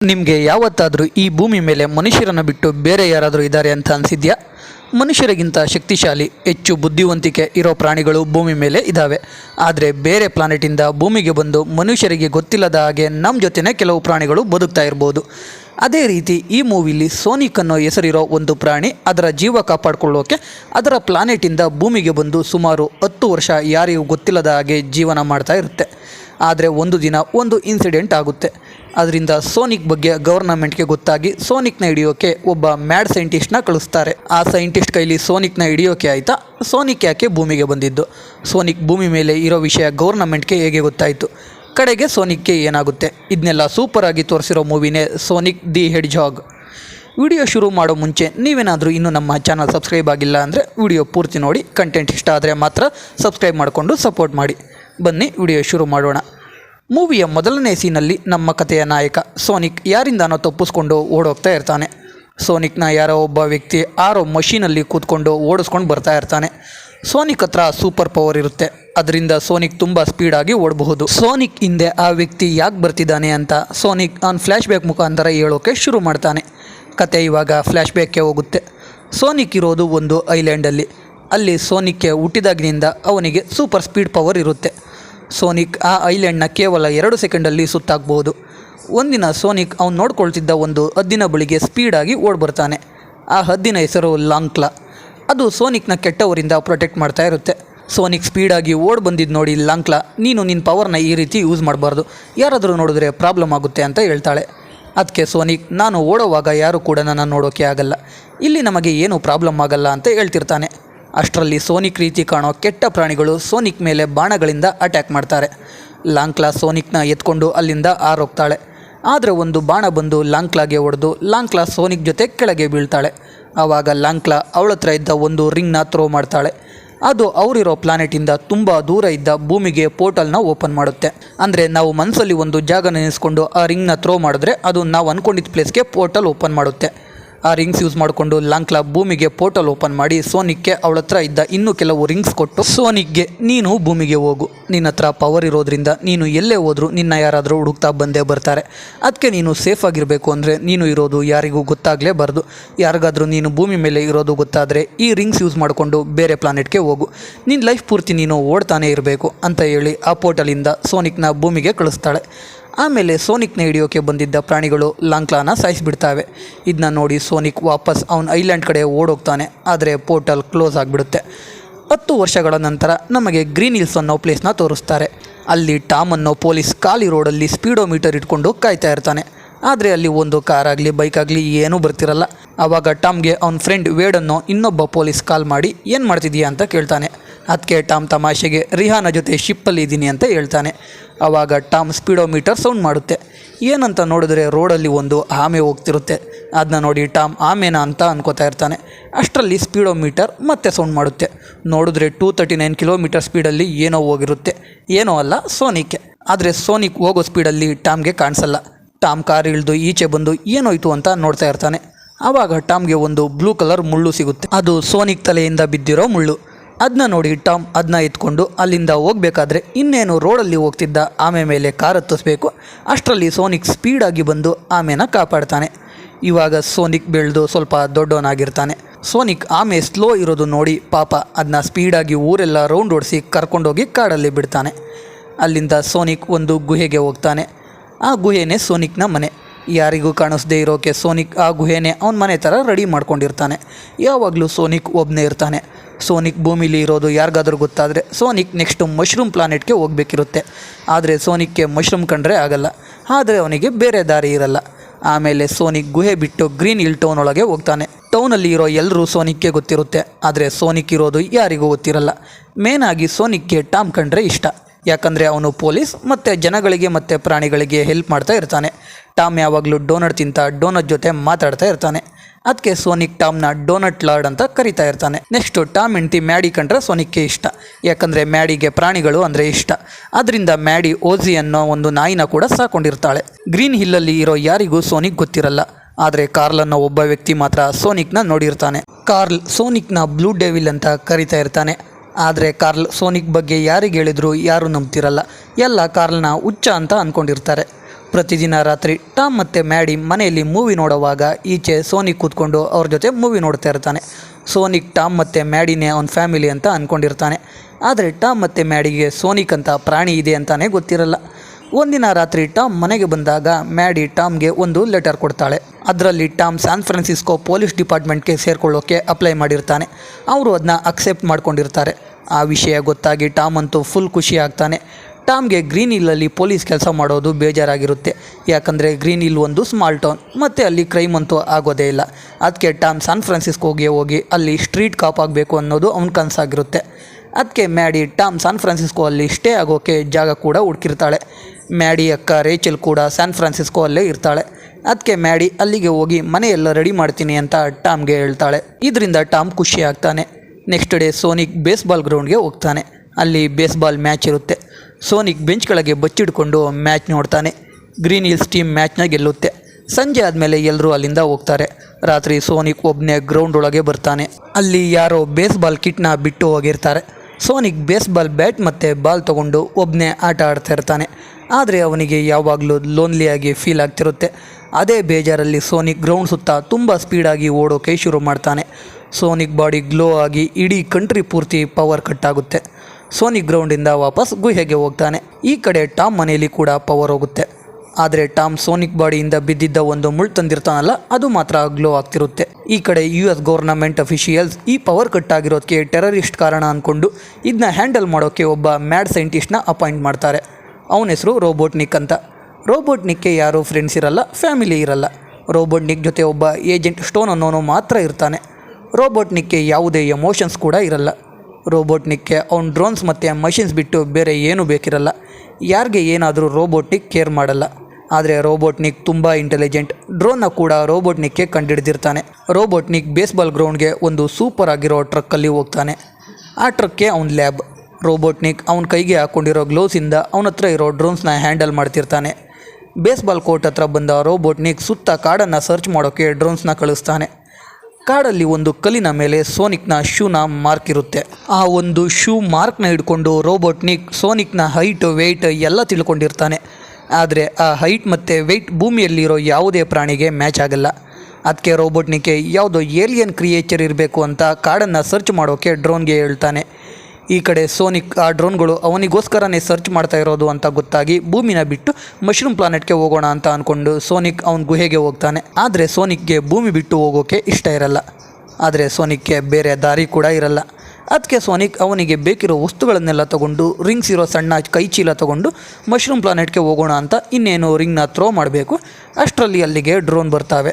ನಿಮಗೆ ಯಾವತ್ತಾದರೂ ಈ ಭೂಮಿ ಮೇಲೆ ಮನುಷ್ಯರನ್ನು ಬಿಟ್ಟು ಬೇರೆ ಯಾರಾದರೂ ಇದ್ದಾರೆ ಅಂತ ಅನಿಸಿದ್ಯಾ? ಮನುಷ್ಯರಿಗಿಂತ ಶಕ್ತಿಶಾಲಿ, ಹೆಚ್ಚು ಬುದ್ಧಿವಂತಿಕೆ ಇರೋ ಪ್ರಾಣಿಗಳು ಭೂಮಿ ಮೇಲೆ ಇದ್ದಾವೆ ಆದರೆ ಬೇರೆ ಪ್ಲಾನೆಟಿಂದ ಭೂಮಿಗೆ ಬಂದು ಮನುಷ್ಯರಿಗೆ ಗೊತ್ತಿಲ್ಲದ ಹಾಗೆ ನಮ್ಮ ಜೊತೆನೇ ಕೆಲವು ಪ್ರಾಣಿಗಳು ಬದುಕ್ತಾ ಇರ್ಬೋದು. ಅದೇ ರೀತಿ ಈ ಮೂವಿಲಿ ಸೋನಿಕ್ ಅನ್ನೋ ಹೆಸರಿರೋ ಒಂದು ಪ್ರಾಣಿ ಅದರ ಜೀವ ಕಾಪಾಡಿಕೊಳ್ಳೋಕೆ ಅದರ ಪ್ಲಾನೆಟಿಂದ ಭೂಮಿಗೆ ಬಂದು ಸುಮಾರು ಹತ್ತು ವರ್ಷ ಯಾರಿಗೂ ಗೊತ್ತಿಲ್ಲದ ಹಾಗೆ ಜೀವನ ಮಾಡ್ತಾ ಇರುತ್ತೆ. ಆದರೆ ಒಂದು ದಿನ ಒಂದು ಇನ್ಸಿಡೆಂಟ್ ಆಗುತ್ತೆ. ಅದರಿಂದ ಸೋನಿಕ್ ಬಗ್ಗೆ ಗವರ್ನಮೆಂಟ್ಗೆ ಗೊತ್ತಾಗಿ ಸೋನಿಕ್ನ ಹಿಡಿಯೋಕೆ ಒಬ್ಬ ಮ್ಯಾಡ್ ಸೈಂಟಿಸ್ಟ್ನ ಕಳಿಸ್ತಾರೆ. ಆ ಸೈಂಟಿಸ್ಟ್ ಕೈಲಿ ಸೋನಿಕ್ನ ಹಿಡಿಯೋಕೆ ಆಯಿತಾ? ಸೋನಿಕ್ ಯಾಕೆ ಭೂಮಿಗೆ ಬಂದಿದ್ದು? ಸೋನಿಕ್ ಭೂಮಿ ಮೇಲೆ ಇರೋ ವಿಷಯ ಗೌರ್ನಮೆಂಟ್ಗೆ ಹೇಗೆ ಗೊತ್ತಾಯಿತು? ಕಡೆಗೆ ಸೋನಿಕ್ಗೆ ಏನಾಗುತ್ತೆ? ಇದನ್ನೆಲ್ಲ ಸೂಪರಾಗಿ ತೋರಿಸಿರೋ ಮೂವಿನೇ Sonic the head jog video ಶುರು ಮಾಡೋ ಮುಂಚೆ ನೀವೇನಾದರೂ ಇನ್ನೂ ನಮ್ಮ ಚಾನಲ್ ಸಬ್ಸ್ಕ್ರೈಬ್ ಆಗಿಲ್ಲ ಅಂದರೆ ವಿಡಿಯೋ ಪೂರ್ತಿ ನೋಡಿ ಕಂಟೆಂಟ್ ಇಷ್ಟ ಆದರೆ ಮಾತ್ರ ಸಬ್ಸ್ಕ್ರೈಬ್ ಮಾಡಿಕೊಂಡು ಸಪೋರ್ಟ್ ಮಾಡಿ. ಬನ್ನಿ, ವಿಡಿಯೋ ಶುರು ಮಾಡೋಣ. ಮೂವಿಯ ಮೊದಲನೇ ಸೀನಲ್ಲಿ ನಮ್ಮ ಕಥೆಯ ನಾಯಕ ಸೋನಿಕ್ ಯಾರಿಂದನೋ ತಪ್ಪಿಸ್ಕೊಂಡು ಓಡೋಗ್ತಾ ಇರ್ತಾನೆ. ಸೋನಿಕ್ನ ಯಾರೋ ಒಬ್ಬ ವ್ಯಕ್ತಿ ಆರೋ ಮಷೀನಲ್ಲಿ ಕೂತ್ಕೊಂಡು ಓಡಿಸ್ಕೊಂಡು ಬರ್ತಾ ಇರ್ತಾನೆ. ಸೋನಿಕ್ ಹತ್ರ ಸೂಪರ್ ಪವರ್ ಇರುತ್ತೆ. ಅದರಿಂದ ಸೋನಿಕ್ ತುಂಬ ಸ್ಪೀಡಾಗಿ ಓಡಬಹುದು. ಸೋನಿಕ್ ಹಿಂದೆ ಆ ವ್ಯಕ್ತಿ ಯಾಕೆ ಬರ್ತಿದ್ದಾನೆ ಅಂತ ಸೋನಿಕ್ ಅವ್ನು ಫ್ಲ್ಯಾಶ್ ಬ್ಯಾಕ್ ಮುಖಾಂತರ ಹೇಳೋಕೆ ಶುರು ಮಾಡ್ತಾನೆ. ಕತೆ ಇವಾಗ ಫ್ಲ್ಯಾಶ್ ಬ್ಯಾಕ್ಗೆ ಹೋಗುತ್ತೆ. ಸೋನಿಕ್ ಇರೋದು ಒಂದು ಐಲ್ಯಾಂಡಲ್ಲಿ ಅಲ್ಲಿ. ಸೋನಿಕ್ಗೆ ಹುಟ್ಟಿದಾಗಿನಿಂದ ಅವನಿಗೆ ಸೂಪರ್ ಸ್ಪೀಡ್ ಪವರ್ ಇರುತ್ತೆ. ಸೋನಿಕ್ ಆ ಐಲ್ಯಾಂಡ್ನ ಕೇವಲ ಎರಡು ಸೆಕೆಂಡಲ್ಲಿ ಸುತ್ತಾಕ್ಬೋದು ಒಂದಿನ ಸೋನಿಕ್ ಅವನು ನೋಡ್ಕೊಳ್ತಿದ್ದ ಒಂದು ಹದ್ದಿನ ಬಳಿಗೆ ಸ್ಪೀಡಾಗಿ ಓಡ್ ಬರ್ತಾನೆ. ಆ ಹದ್ದಿನ ಹೆಸರು ಲಾಂಕ್ಲಾ. ಅದು ಸೋನಿಕ್ನ ಕೆಟ್ಟವರಿಂದ ಪ್ರೊಟೆಕ್ಟ್ ಮಾಡ್ತಾ ಇರುತ್ತೆ. ಸೋನಿಕ್ ಸ್ಪೀಡಾಗಿ ಓಡ್ ಬಂದಿದ್ದು ನೋಡಿ ಲಾಂಕ್ಲಾ, ನೀನು ನಿನ್ನ ಪವರ್ನ ಈ ರೀತಿ ಯೂಸ್ ಮಾಡಬಾರ್ದು. ಯಾರಾದರೂ ನೋಡಿದ್ರೆ ಪ್ರಾಬ್ಲಮ್ ಆಗುತ್ತೆ ಅಂತ ಹೇಳ್ತಾಳೆ. ಅದಕ್ಕೆ ಸೋನಿಕ್, ನಾನು ಓಡೋವಾಗ ಯಾರು ಕೂಡ ನನ್ನ ನೋಡೋಕೆ ಆಗಲ್ಲ. ಇಲ್ಲಿ ನಮಗೆ ಏನು ಪ್ರಾಬ್ಲಮ್ ಆಗಲ್ಲ ಅಂತ ಹೇಳ್ತಿರ್ತಾನೆ. ಅಷ್ಟರಲ್ಲಿ ಸೋನಿಕ್ ರೀತಿ ಕಾಣೋ ಕೆಟ್ಟ ಪ್ರಾಣಿಗಳು ಸೋನಿಕ್ ಮೇಲೆ ಬಾಣಗಳಿಂದ ಅಟ್ಯಾಕ್ ಮಾಡ್ತಾರೆ. ಲಾಂಕ್ಲಾ ಸೋನಿಕ್ನ ಎತ್ಕೊಂಡು ಅಲ್ಲಿಂದ ಆರೋಗ್ತಾಳೆ. ಆದರೆ ಒಂದು ಬಾಣ ಬಂದು ಲಾಂಕ್ಲಾಗೆ ಹೊಡೆದು ಲಾಂಕ್ಲಾ ಸೋನಿಕ್ ಜೊತೆ ಕೆಳಗೆ ಬೀಳ್ತಾಳೆ. ಆವಾಗ ಲಾಂಕ್ಲಾ ಅವಳ ಹತ್ರ ಇದ್ದ ಒಂದು ರಿಂಗ್ನ ಥ್ರೋ ಮಾಡ್ತಾಳೆ. ಅದು ಅವರಿರೋ ಪ್ಲಾನೆಟಿಂದ ತುಂಬ ದೂರ ಇದ್ದ ಭೂಮಿಗೆ ಪೋರ್ಟಲ್ನ ಓಪನ್ ಮಾಡುತ್ತೆ. ಅಂದರೆ ನಾವು ಮನಸ್ಸಲ್ಲಿ ಒಂದು ಜಾಗ ನೆನೆಸ್ಕೊಂಡು ಆ ರಿಂಗ್ನ ಥ್ರೋ ಮಾಡಿದ್ರೆ ಅದು ನಾವು ಅಂದ್ಕೊಂಡಿದ್ದ ಪ್ಲೇಸ್ಗೆ ಪೋರ್ಟಲ್ ಓಪನ್ ಮಾಡುತ್ತೆ. ಆ ರಿಂಗ್ಸ್ ಯೂಸ್ ಮಾಡಿಕೊಂಡು ಲಾಂಕ್ಲಾ ಭೂಮಿಗೆ ಪೋರ್ಟಲ್ ಓಪನ್ ಮಾಡಿ ಸೋನಿಕ್ಗೆ ಅವಳ ಹತ್ರ ಇದ್ದ ಇನ್ನೂ ಕೆಲವು ರಿಂಗ್ಸ್ ಕೊಟ್ಟು ಸೋನಿಕ್ಗೆ ನೀನು ಭೂಮಿಗೆ ಹೋಗು. ನಿನ್ನ ಹತ್ರ ಪವರ್ ಇರೋದ್ರಿಂದ ನೀನು ಎಲ್ಲೇ ಹೋದರೂ ನಿನ್ನ ಯಾರಾದರೂ ಹುಡುಕ್ತಾ ಬಂದೇ ಬರ್ತಾರೆ. ಅದಕ್ಕೆ ನೀನು ಸೇಫ್ ಆಗಿರಬೇಕು ಅಂದರೆ ನೀನು ಇರೋದು ಯಾರಿಗೂ ಗೊತ್ತಾಗಲೇಬಾರ್ದು ಯಾರಿಗಾದರೂ ನೀನು ಭೂಮಿ ಮೇಲೆ ಇರೋದು ಗೊತ್ತಾದರೆ ಈ ರಿಂಗ್ಸ್ ಯೂಸ್ ಮಾಡಿಕೊಂಡು ಬೇರೆ ಪ್ಲಾನೆಟ್ಗೆ ಹೋಗು. ನಿನ್ನ ಲೈಫ್ ಪೂರ್ತಿ ನೀನು ಓಡ್ತಾನೆ ಇರಬೇಕು ಅಂತ ಹೇಳಿ ಆ ಪೋರ್ಟಲಿಂದ ಸೋನಿಕ್ನ ಭೂಮಿಗೆ ಕಳಿಸ್ತಾಳೆ. ಆಮೇಲೆ ಸೋನಿಕ್ನ ಹಿಡಿಯೋಕೆ ಬಂದಿದ್ದ ಪ್ರಾಣಿಗಳು ಲಾಂಕ್ಲಾನ ಸಾಯಿಸಿಬಿಡ್ತಾವೆ. ಇದನ್ನ ನೋಡಿ ಸೋನಿಕ್ ವಾಪಸ್ ಅವನ ಐಲ್ಯಾಂಡ್ ಕಡೆ ಓಡೋಗ್ತಾನೆ. ಆದರೆ ಪೋರ್ಟಲ್ ಕ್ಲೋಸ್ ಆಗಿಬಿಡುತ್ತೆ. ಹತ್ತು ವರ್ಷಗಳ ನಂತರ ನಮಗೆ ಗ್ರೀನ್ ಹಿಲ್ಸ್ ಅನ್ನೋ ಪ್ಲೇಸ್ನ ತೋರಿಸ್ತಾರೆ. ಅಲ್ಲಿ ಟಾಮ್ ಅನ್ನೋ ಪೊಲೀಸ್ ಖಾಲಿ ರೋಡಲ್ಲಿ ಸ್ಪೀಡೋಮೀಟರ್ ಇಟ್ಕೊಂಡು ಕಾಯ್ತಾ ಇರ್ತಾನೆ. ಆದರೆ ಅಲ್ಲಿ ಒಂದು ಕಾರ್ ಆಗಲಿ ಬೈಕ್ ಆಗಲಿ ಏನೂ ಬರ್ತಿರಲ್ಲ. ಆವಾಗ ಟಾಮ್ಗೆ ಅವನ ಫ್ರೆಂಡ್ ವೇಡನ್ನು ಇನ್ನೊಬ್ಬ ಪೊಲೀಸ್ ಕಾಲ್ ಮಾಡಿ, ಏನು ಮಾಡ್ತಿದೀಯಾ? ಅಂತ ಕೇಳ್ತಾನೆ. ಅದಕ್ಕೆ ಟಾಮ್ ತಮಾಷೆಗೆ ರಿಹಾನ ಜೊತೆ ಶಿಪ್ಪಲ್ಲಿ ಇದ್ದೀನಿ ಅಂತ ಹೇಳ್ತಾನೆ. ಆವಾಗ ಟಾಮ್ ಸ್ಪೀಡೋಮೀಟರ್ ಸೌಂಡ್ ಮಾಡುತ್ತೆ. ಏನಂತ ನೋಡಿದ್ರೆ ರೋಡಲ್ಲಿ ಒಂದು ಆಮೆ ಹೋಗ್ತಿರುತ್ತೆ. ಅದನ್ನ ನೋಡಿ ಟಾಮ್ ಆಮೆನಾ ಅಂತ ಅನ್ಕೋತಾ ಇರ್ತಾನೆ. ಅಷ್ಟರಲ್ಲಿ ಸ್ಪೀಡೋಮೀಟರ್ ಮತ್ತೆ ಸೌಂಡ್ ಮಾಡುತ್ತೆ. ನೋಡಿದ್ರೆ ಟೂ ತರ್ಟಿ ನೈನ್ ಕಿಲೋಮೀಟರ್ ಸ್ಪೀಡಲ್ಲಿ ಏನೋ ಹೋಗಿರುತ್ತೆ. ಏನೋ ಅಲ್ಲ ಸೋನಿಕ್ಕೆ ಆದರೆ ಸೋನಿಕ್ ಹೋಗೋ ಸ್ಪೀಡಲ್ಲಿ ಟಾಮ್ಗೆ ಕಾಣಿಸಲ್ಲ. ಟಾಮ್ ಕಾರ್ ಇಳಿದು ಈಚೆ ಬಂದು ಏನೋಯ್ತು ಅಂತ ನೋಡ್ತಾ ಇರ್ತಾನೆ. ಆವಾಗ ಟಾಮ್ಗೆ ಒಂದು ಬ್ಲೂ ಕಲರ್ ಮುಳ್ಳು ಸಿಗುತ್ತೆ. ಅದು ಸೋನಿಕ್ ತಲೆಯಿಂದ ಬಿದ್ದಿರೋ ಮುಳ್ಳು. ಅದನ್ನ ನೋಡಿ ಟಾಮ್ ಅದನ್ನ ಎತ್ಕೊಂಡು ಅಲ್ಲಿಂದ ಹೋಗಬೇಕಾದ್ರೆ ಇನ್ನೇನು ರೋಡಲ್ಲಿ ಹೋಗ್ತಿದ್ದ ಆಮೆ ಮೇಲೆ ಕಾರ್ ಹತ್ತಿಸ್ಬೇಕು. ಅಷ್ಟರಲ್ಲಿ ಸೋನಿಕ್ ಸ್ಪೀಡಾಗಿ ಬಂದು ಆಮೆನ ಕಾಪಾಡ್ತಾನೆ. ಇವಾಗ ಸೋನಿಕ್ ಬೆಳೆದು ಸ್ವಲ್ಪ ದೊಡ್ಡವನಾಗಿರ್ತಾನೆ. ಸೋನಿಕ್ ಆಮೆ ಸ್ಲೋ ಇರೋದು ನೋಡಿ ಪಾಪ ಅದನ್ನ ಸ್ಪೀಡಾಗಿ ಊರೆಲ್ಲ ರೌಂಡ್ ಓಡಿಸಿ ಕರ್ಕೊಂಡೋಗಿ ಕಾಡಲ್ಲಿ ಬಿಡ್ತಾನೆ. ಅಲ್ಲಿಂದ ಸೋನಿಕ್ ಒಂದು ಗುಹೆಗೆ ಹೋಗ್ತಾನೆ. ಆ ಗುಹೆನೇ ಸೋನಿಕ್ನ ಮನೆ. ಯಾರಿಗೂ ಕಾಣಿಸ್ದೇ ಇರೋಕೆ ಸೋನಿಕ್ ಆ ಗುಹೆನೇ ಅವನ ಮನೆ ಥರ ರೆಡಿ ಮಾಡ್ಕೊಂಡಿರ್ತಾನೆ. ಯಾವಾಗಲೂ ಸೋನಿಕ್ ಒಬ್ಬನೇ ಇರ್ತಾನೆ. ಸೋನಿಕ್ ಭೂಮಿಲಿ ಇರೋದು ಯಾರಿಗಾದ್ರೂ ಗೊತ್ತಾದರೆ ಸೋನಿಕ್ ನೆಕ್ಸ್ಟು ಮಶ್ರೂಮ್ ಪ್ಲಾನೆಟ್ಗೆ ಹೋಗಬೇಕಿರುತ್ತೆ. ಆದರೆ ಸೋನಿಕ್ಗೆ ಮಶ್ರೂಮ್ ಕಂಡ್ರೆ ಆಗಲ್ಲ. ಆದರೆ ಅವನಿಗೆ ಬೇರೆ ದಾರಿ ಇರಲ್ಲ. ಆಮೇಲೆ ಸೋನಿಕ್ ಗುಹೆ ಬಿಟ್ಟು ಗ್ರೀನ್ ಹಿಲ್ ಟೌನ್ ಒಳಗೆ ಹೋಗ್ತಾನೆ. ಟೌನಲ್ಲಿ ಇರೋ ಎಲ್ಲರೂ ಸೋನಿಕ್ಗೆ ಗೊತ್ತಿರುತ್ತೆ. ಆದರೆ ಸೋನಿಕ್ ಇರೋದು ಯಾರಿಗೂ ಗೊತ್ತಿರಲ್ಲ. ಮೇನಾಗಿ ಸೋನಿಕ್ಗೆ ಟಾಮ್ ಕಂಡ್ರೆ ಇಷ್ಟ. ಯಾಕಂದರೆ ಅವನು ಪೊಲೀಸ್ ಮತ್ತು ಜನಗಳಿಗೆ ಮತ್ತು ಪ್ರಾಣಿಗಳಿಗೆ ಹೆಲ್ಪ್ ಮಾಡ್ತಾ ಇರ್ತಾನೆ. ಟಾಮ್ ಯಾವಾಗಲೂ ಡೋನಟ್ ತಿಂತ ಡೋನಟ್ ಜೊತೆ ಮಾತಾಡ್ತಾ ಇರ್ತಾನೆ. ಅದಕ್ಕೆ ಸೋನಿಕ್ ಟಾಮ್ನ ಡೋನಟ್ ಲಾರ್ಡ್ ಅಂತ ಕರಿತಾ ಇರ್ತಾನೆ. ನೆಕ್ಸ್ಟು ಟಾಮ್ ಹೆಂಡ್ತಿ ಮ್ಯಾಡಿ ಕಂಡ್ರೆ ಸೋನಿಕ್ಗೆ ಇಷ್ಟ. ಯಾಕಂದರೆ ಮ್ಯಾಡಿಗೆ ಪ್ರಾಣಿಗಳು ಅಂದರೆ ಇಷ್ಟ. ಅದರಿಂದ ಮ್ಯಾಡಿ ಓಜಿ ಅನ್ನೋ ಒಂದು ನಾಯಿನ ಕೂಡ ಸಾಕೊಂಡಿರ್ತಾಳೆ. ಗ್ರೀನ್ ಹಿಲ್ಲಲ್ಲಿ ಇರೋ ಯಾರಿಗೂ ಸೋನಿಕ್ ಗೊತ್ತಿರಲ್ಲ. ಆದರೆ ಕಾರ್ಲ್ ಅನ್ನೋ ಒಬ್ಬ ವ್ಯಕ್ತಿ ಮಾತ್ರ ಸೋನಿಕ್ನ ನೋಡಿರ್ತಾನೆ. ಕಾರ್ಲ್ ಸೋನಿಕ್ನ ಬ್ಲೂ ಡೆವಿಲ್ ಅಂತ ಕರಿತಾ ಇರ್ತಾನೆ. ಆದರೆ ಕಾರ್ಲ್ ಸೋನಿಕ್ ಬಗ್ಗೆ ಯಾರಿಗೆ ಹೇಳಿದ್ರು ಯಾರೂ ನಂಬ್ತಿರಲ್ಲ. ಎಲ್ಲ ಕಾರ್ಲ್ನ ಹುಚ್ಚ ಅಂತ ಅಂದ್ಕೊಂಡಿರ್ತಾರೆ ಪ್ರತಿದಿನ ರಾತ್ರಿ ಟಾಮ್ ಮತ್ತು ಮ್ಯಾಡಿ ಮನೆಯಲ್ಲಿ ಮೂವಿ ನೋಡುವಾಗ ಈಚೆ ಸೋನಿಕ್ ಕೂತ್ಕೊಂಡು ಅವ್ರ ಜೊತೆ ಮೂವಿ ನೋಡ್ತಾ ಇರ್ತಾನೆ. ಸೋನಿಕ್ ಟಾಮ್ ಮತ್ತು ಮ್ಯಾಡಿನೇ ಅವ್ನ ಫ್ಯಾಮಿಲಿ ಅಂತ ಅಂದ್ಕೊಂಡಿರ್ತಾನೆ ಆದರೆ ಟಾಮ್ ಮತ್ತು ಮ್ಯಾಡಿಗೆ ಸೋನಿಕ್ ಅಂತ ಪ್ರಾಣಿ ಇದೆ ಅಂತಾನೆ ಗೊತ್ತಿರಲ್ಲ. ಒಂದಿನ ರಾತ್ರಿ ಟಾಮ್ ಮನೆಗೆ ಬಂದಾಗ ಮ್ಯಾಡಿ ಟಾಮ್ಗೆ ಒಂದು ಲೆಟರ್ ಕೊಡ್ತಾಳೆ. ಅದರಲ್ಲಿ ಟಾಮ್ ಸ್ಯಾನ್ ಫ್ರಾನ್ಸಿಸ್ಕೋ ಪೊಲೀಸ್ ಡಿಪಾರ್ಟ್ಮೆಂಟ್ಗೆ ಸೇರ್ಕೊಳ್ಳೋಕೆ ಅಪ್ಲೈ ಮಾಡಿರ್ತಾನೆ. ಅವರು ಅದನ್ನ ಅಕ್ಸೆಪ್ಟ್ ಮಾಡ್ಕೊಂಡಿರ್ತಾರೆ. ಆ ವಿಷಯ ಗೊತ್ತಾಗಿ ಟಾಮ್ ಅಂತೂ ಫುಲ್ ಖುಷಿ ಆಗ್ತಾನೆ. ಟಾಮ್ಗೆ ಗ್ರೀನ್ ಹಿಲ್ಲಲ್ಲಿ ಪೊಲೀಸ್ ಕೆಲಸ ಮಾಡೋದು ಬೇಜಾರಾಗಿರುತ್ತೆ. ಯಾಕಂದರೆ ಗ್ರೀನ್ ಹಿಲ್ ಒಂದು ಸ್ಮಾಲ್ ಟೌನ್ ಮತ್ತು ಅಲ್ಲಿ ಕ್ರೈಮ್ ಅಂತೂ ಆಗೋದೇ ಇಲ್ಲ. ಅದಕ್ಕೆ ಟಾಮ್ ಸ್ಯಾನ್ ಫ್ರಾನ್ಸಿಸ್ಕೋಗೆ ಹೋಗಿ ಅಲ್ಲಿ ಸ್ಟ್ರೀಟ್ ಕಾಪ್ ಆಗಬೇಕು ಅನ್ನೋದು ಅವ್ನ ಕನಸಾಗಿರುತ್ತೆ. ಅದಕ್ಕೆ ಮ್ಯಾಡಿ ಟಾಮ್ ಸ್ಯಾನ್ ಫ್ರಾನ್ಸಿಸ್ಕೋ ಅಲ್ಲಿ ಸ್ಟೇ ಆಗೋಕೆ ಜಾಗ ಕೂಡ ಹುಡುಕಿರ್ತಾಳೆ. ಮ್ಯಾಡಿ ಅಕ್ಕ ರೇಚಲ್ ಕೂಡ ಸ್ಯಾನ್ ಫ್ರಾನ್ಸಿಸ್ಕೋ ಅಲ್ಲೇ ಇರ್ತಾಳೆ. ಅದಕ್ಕೆ ಮ್ಯಾಡಿ ಅಲ್ಲಿಗೆ ಹೋಗಿ ಮನೆಯೆಲ್ಲ ರೆಡಿ ಮಾಡ್ತೀನಿ ಅಂತ ಟಾಮ್ಗೆ ಹೇಳ್ತಾಳೆ. ಇದರಿಂದ ಟಾಮ್ ಖುಷಿ ಆಗ್ತಾನೆ. ನೆಕ್ಸ್ಟ್ ಡೇ ಸೋನಿಕ್ ಬೇಸ್ಬಾಲ್ ಗ್ರೌಂಡ್ಗೆ ಹೋಗ್ತಾನೆ. ಅಲ್ಲಿ ಬೇಸ್ಬಾಲ್ ಮ್ಯಾಚ್ ಇರುತ್ತೆ. ಸೋನಿಕ್ ಬೆಂಚ್ ಕೆಳಗೆ ಬಚ್ಚಿಡ್ಕೊಂಡು ಮ್ಯಾಚ್ ನೋಡ್ತಾನೆ. ಗ್ರೀನ್ ಹಿಲ್ಸ್ ಟೀಮ್ ಮ್ಯಾಚ್ನ ಗೆಲ್ಲುತ್ತೆ. ಸಂಜೆ ಆದಮೇಲೆ ಎಲ್ಲರೂ ಅಲ್ಲಿಂದ ಹೋಗ್ತಾರೆ. ರಾತ್ರಿ ಸೋನಿಕ್ ಒಬ್ಬನೇ ಗ್ರೌಂಡ್ ಒಳಗೆ ಬರ್ತಾನೆ. ಅಲ್ಲಿ ಯಾರೋ ಬೇಸ್ಬಾಲ್ ಕಿಟ್ನ ಬಿಟ್ಟು ಹೋಗಿರ್ತಾರೆ. ಸೋನಿಕ್ ಬೇಸ್ಬಾಲ್ ಬ್ಯಾಟ್ ಮತ್ತು ಬಾಲ್ ತಗೊಂಡು ಒಬ್ಬನೇ ಆಟ ಆಡ್ತಾ ಇರ್ತಾನೆ. ಆದರೆ ಅವನಿಗೆ ಯಾವಾಗಲೂ ಲೋನ್ಲಿಯಾಗಿ ಫೀಲ್ ಆಗ್ತಿರುತ್ತೆ. ಅದೇ ಬೇಜಾರಲ್ಲಿ ಸೋನಿಕ್ ಗ್ರೌಂಡ್ ಸುತ್ತ ತುಂಬ ಸ್ಪೀಡಾಗಿ ಓಡೋಕೆ ಶುರು ಮಾಡ್ತಾನೆ. ಸೋನಿಕ್ ಬಾಡಿ ಗ್ಲೋ ಆಗಿ ಇಡೀ ಕಂಟ್ರಿ ಪೂರ್ತಿ ಪವರ್ ಕಟ್ ಆಗುತ್ತೆ. ಸೋನಿಕ್ ಗ್ರೌಂಡಿಂದ ವಾಪಸ್ ಗುಹೆಗೆ ಹೋಗ್ತಾನೆ. ಈ ಕಡೆ ಟಾಮ್ ಮನೆಯಲ್ಲಿ ಕೂಡ ಪವರ್ ಹೋಗುತ್ತೆ. ಆದರೆ ಟಾಮ್ ಸೋನಿಕ್ ಬಾಡಿಯಿಂದ ಬಿದ್ದಿದ್ದ ಒಂದು ಮುಳ್ಳು ತಂದಿರ್ತಾನಲ್ಲ, ಅದು ಮಾತ್ರ ಗ್ಲೋ ಆಗ್ತಿರುತ್ತೆ. ಈ ಕಡೆ ಯು ಎಸ್ ಗೌರ್ನಮೆಂಟ್ ಅಫಿಷಿಯಲ್ಸ್ ಈ ಪವರ್ ಕಟ್ ಆಗಿರೋದಕ್ಕೆ ಟೆರರಿಸ್ಟ್ ಕಾರಣ ಅಂದ್ಕೊಂಡು ಇದನ್ನ ಹ್ಯಾಂಡಲ್ ಮಾಡೋಕ್ಕೆ ಒಬ್ಬ ಮ್ಯಾಡ್ ಸೈಂಟಿಸ್ಟ್ನ ಅಪಾಯಿಂಟ್ ಮಾಡ್ತಾರೆ. ಅವನ ಹೆಸರು ರೋಬೋಟ್ನಿಕ್ ಅಂತ. ರೋಬೋಟ್ನಿಕ್ಗೆ ಯಾರೂ ಫ್ರೆಂಡ್ಸ್ ಇರಲ್ಲ ಫ್ಯಾಮಿಲಿ ಇರಲ್ಲ. ರೋಬೋಟ್ನಿಕ್ ಜೊತೆ ಒಬ್ಬ ಏಜೆಂಟ್ ಸ್ಟೋನ್ ಅನ್ನೋನು ಮಾತ್ರ ಇರ್ತಾನೆ. ರೋಬೋಟ್ನಿಕ್ಗೆ ಯಾವುದೇ ಎಮೋಷನ್ಸ್ ಕೂಡ ಇರಲ್ಲ. ರೋಬೋಟ್ನಿಕ್ಗೆ ಅವ್ನ ಡ್ರೋನ್ಸ್ ಮತ್ತು ಮಷಿನ್ಸ್ ಬಿಟ್ಟು ಬೇರೆ ಏನೂ ಬೇಕಿರಲ್ಲ. ಯಾರಿಗೆ ಏನಾದರೂ ರೋಬೋಟ್ನಿಕ್ ಕೇರ್ ಮಾಡಲ್ಲ. ಆದರೆ ರೋಬೋಟ್ನಿಕ್ ತುಂಬ ಇಂಟೆಲಿಜೆಂಟ್ ಡ್ರೋನ್ನ ಕೂಡ ರೋಬೋಟ್ನಿಕ್ಗೆ ಕಂಡುಹಿಡಿದಿರ್ತಾನೆ ರೋಬೋಟ್ನಿಕ್ ಬೇಸ್ಬಾಲ್ ಗ್ರೌಂಡ್ಗೆ ಒಂದು ಸೂಪರ್ ಆಗಿರೋ ಟ್ರಕ್ಕಲ್ಲಿ ಹೋಗ್ತಾನೆ. ಆ ಟ್ರಕ್ಗೆ ಅವ್ನ ಲ್ಯಾಬ್ ರೋಬೋಟ್ನಿಕ್ ಅವನ ಕೈಗೆ ಹಾಕ್ಕೊಂಡಿರೋ ಗ್ಲೌಸಿಂದ ಅವನ ಹತ್ರ ಇರೋ ಡ್ರೋನ್ಸ್ನ ಹ್ಯಾಂಡಲ್ ಮಾಡ್ತಿರ್ತಾನೆ. ಬೇಸ್ಬಾಲ್ ಕೋರ್ಟ್ ಹತ್ರ ಬಂದ ರೋಬೋಟ್ನಿಕ್ ಸುತ್ತ ಕಾಡನ್ನು ಸರ್ಚ್ ಮಾಡೋಕ್ಕೆ ಡ್ರೋನ್ಸ್ನ ಕಳಿಸ್ತಾನೆ. ಕಾಡಲ್ಲಿ ಒಂದು ಕಲ್ಲಿನ ಮೇಲೆ ಸೋನಿಕ್ನ ಶೂನ ಮಾರ್ಕ್ ಇರುತ್ತೆ. ಆ ಒಂದು ಶೂ ಮಾರ್ಕ್ನ ಹಿಡ್ಕೊಂಡು ರೋಬೋಟ್ನಿಕ್ ಸೋನಿಕ್ನ ಹೈಟ್ ವೆಯ್ಟ್ ಎಲ್ಲ ತಿಳ್ಕೊಂಡಿರ್ತಾನೆ. ಆದರೆ ಆ ಹೈಟ್ ಮತ್ತು ವೆಯ್ಟ್ ಭೂಮಿಯಲ್ಲಿರೋ ಯಾವುದೇ ಪ್ರಾಣಿಗೆ ಮ್ಯಾಚ್ ಆಗಲ್ಲ. ಅದಕ್ಕೆ ರೋಬೋಟ್ನಿಗೆ ಯಾವುದೋ ಏಲಿಯನ್ ಕ್ರಿಯೇಚರ್ ಇರಬೇಕು ಅಂತ ಕಾಡನ್ನು ಸರ್ಚ್ ಮಾಡೋಕ್ಕೆ ಡ್ರೋನ್ಗೆ ಹೇಳ್ತಾನೆ. ಈ ಕಡೆ ಸೋನಿಕ್ ಆ ಡ್ರೋನ್ಗಳು ಅವನಿಗೋಸ್ಕರನೇ ಸರ್ಚ್ ಮಾಡ್ತಾ ಇರೋದು ಅಂತ ಗೊತ್ತಾಗಿ ಭೂಮಿನ ಬಿಟ್ಟು ಮಶ್ರೂಮ್ ಪ್ಲಾನೆಟ್ಗೆ ಹೋಗೋಣ ಅಂತ ಅಂದ್ಕೊಂಡು ಸೋನಿಕ್ ಅವನ ಗುಹೆಗೆ ಹೋಗ್ತಾನೆ. ಆದರೆ ಸೋನಿಕ್ಗೆ ಭೂಮಿ ಬಿಟ್ಟು ಹೋಗೋಕ್ಕೆ ಇಷ್ಟ ಇರಲ್ಲ. ಆದರೆ ಸೋನಿಕ್ಗೆ ಬೇರೆ ದಾರಿ ಕೂಡ ಇರಲ್ಲ. ಅದಕ್ಕೆ ಸೋನಿಕ್ ಅವನಿಗೆ ಬೇಕಿರೋ ವಸ್ತುಗಳನ್ನೆಲ್ಲ ತಗೊಂಡು ರಿಂಗ್ಸ್ ಇರೋ ಸಣ್ಣ ಕೈ ಚೀಲ ತಗೊಂಡು ಮಶ್ರೂಮ್ ಪ್ಲಾನೆಟ್ಗೆ ಹೋಗೋಣ ಅಂತ ಇನ್ನೇನು ರಿಂಗ್ನ ಥ್ರೋ ಮಾಡಬೇಕು. ಅಷ್ಟರಲ್ಲಿ ಅಲ್ಲಿಗೆ ಡ್ರೋನ್ ಬರ್ತಾವೆ.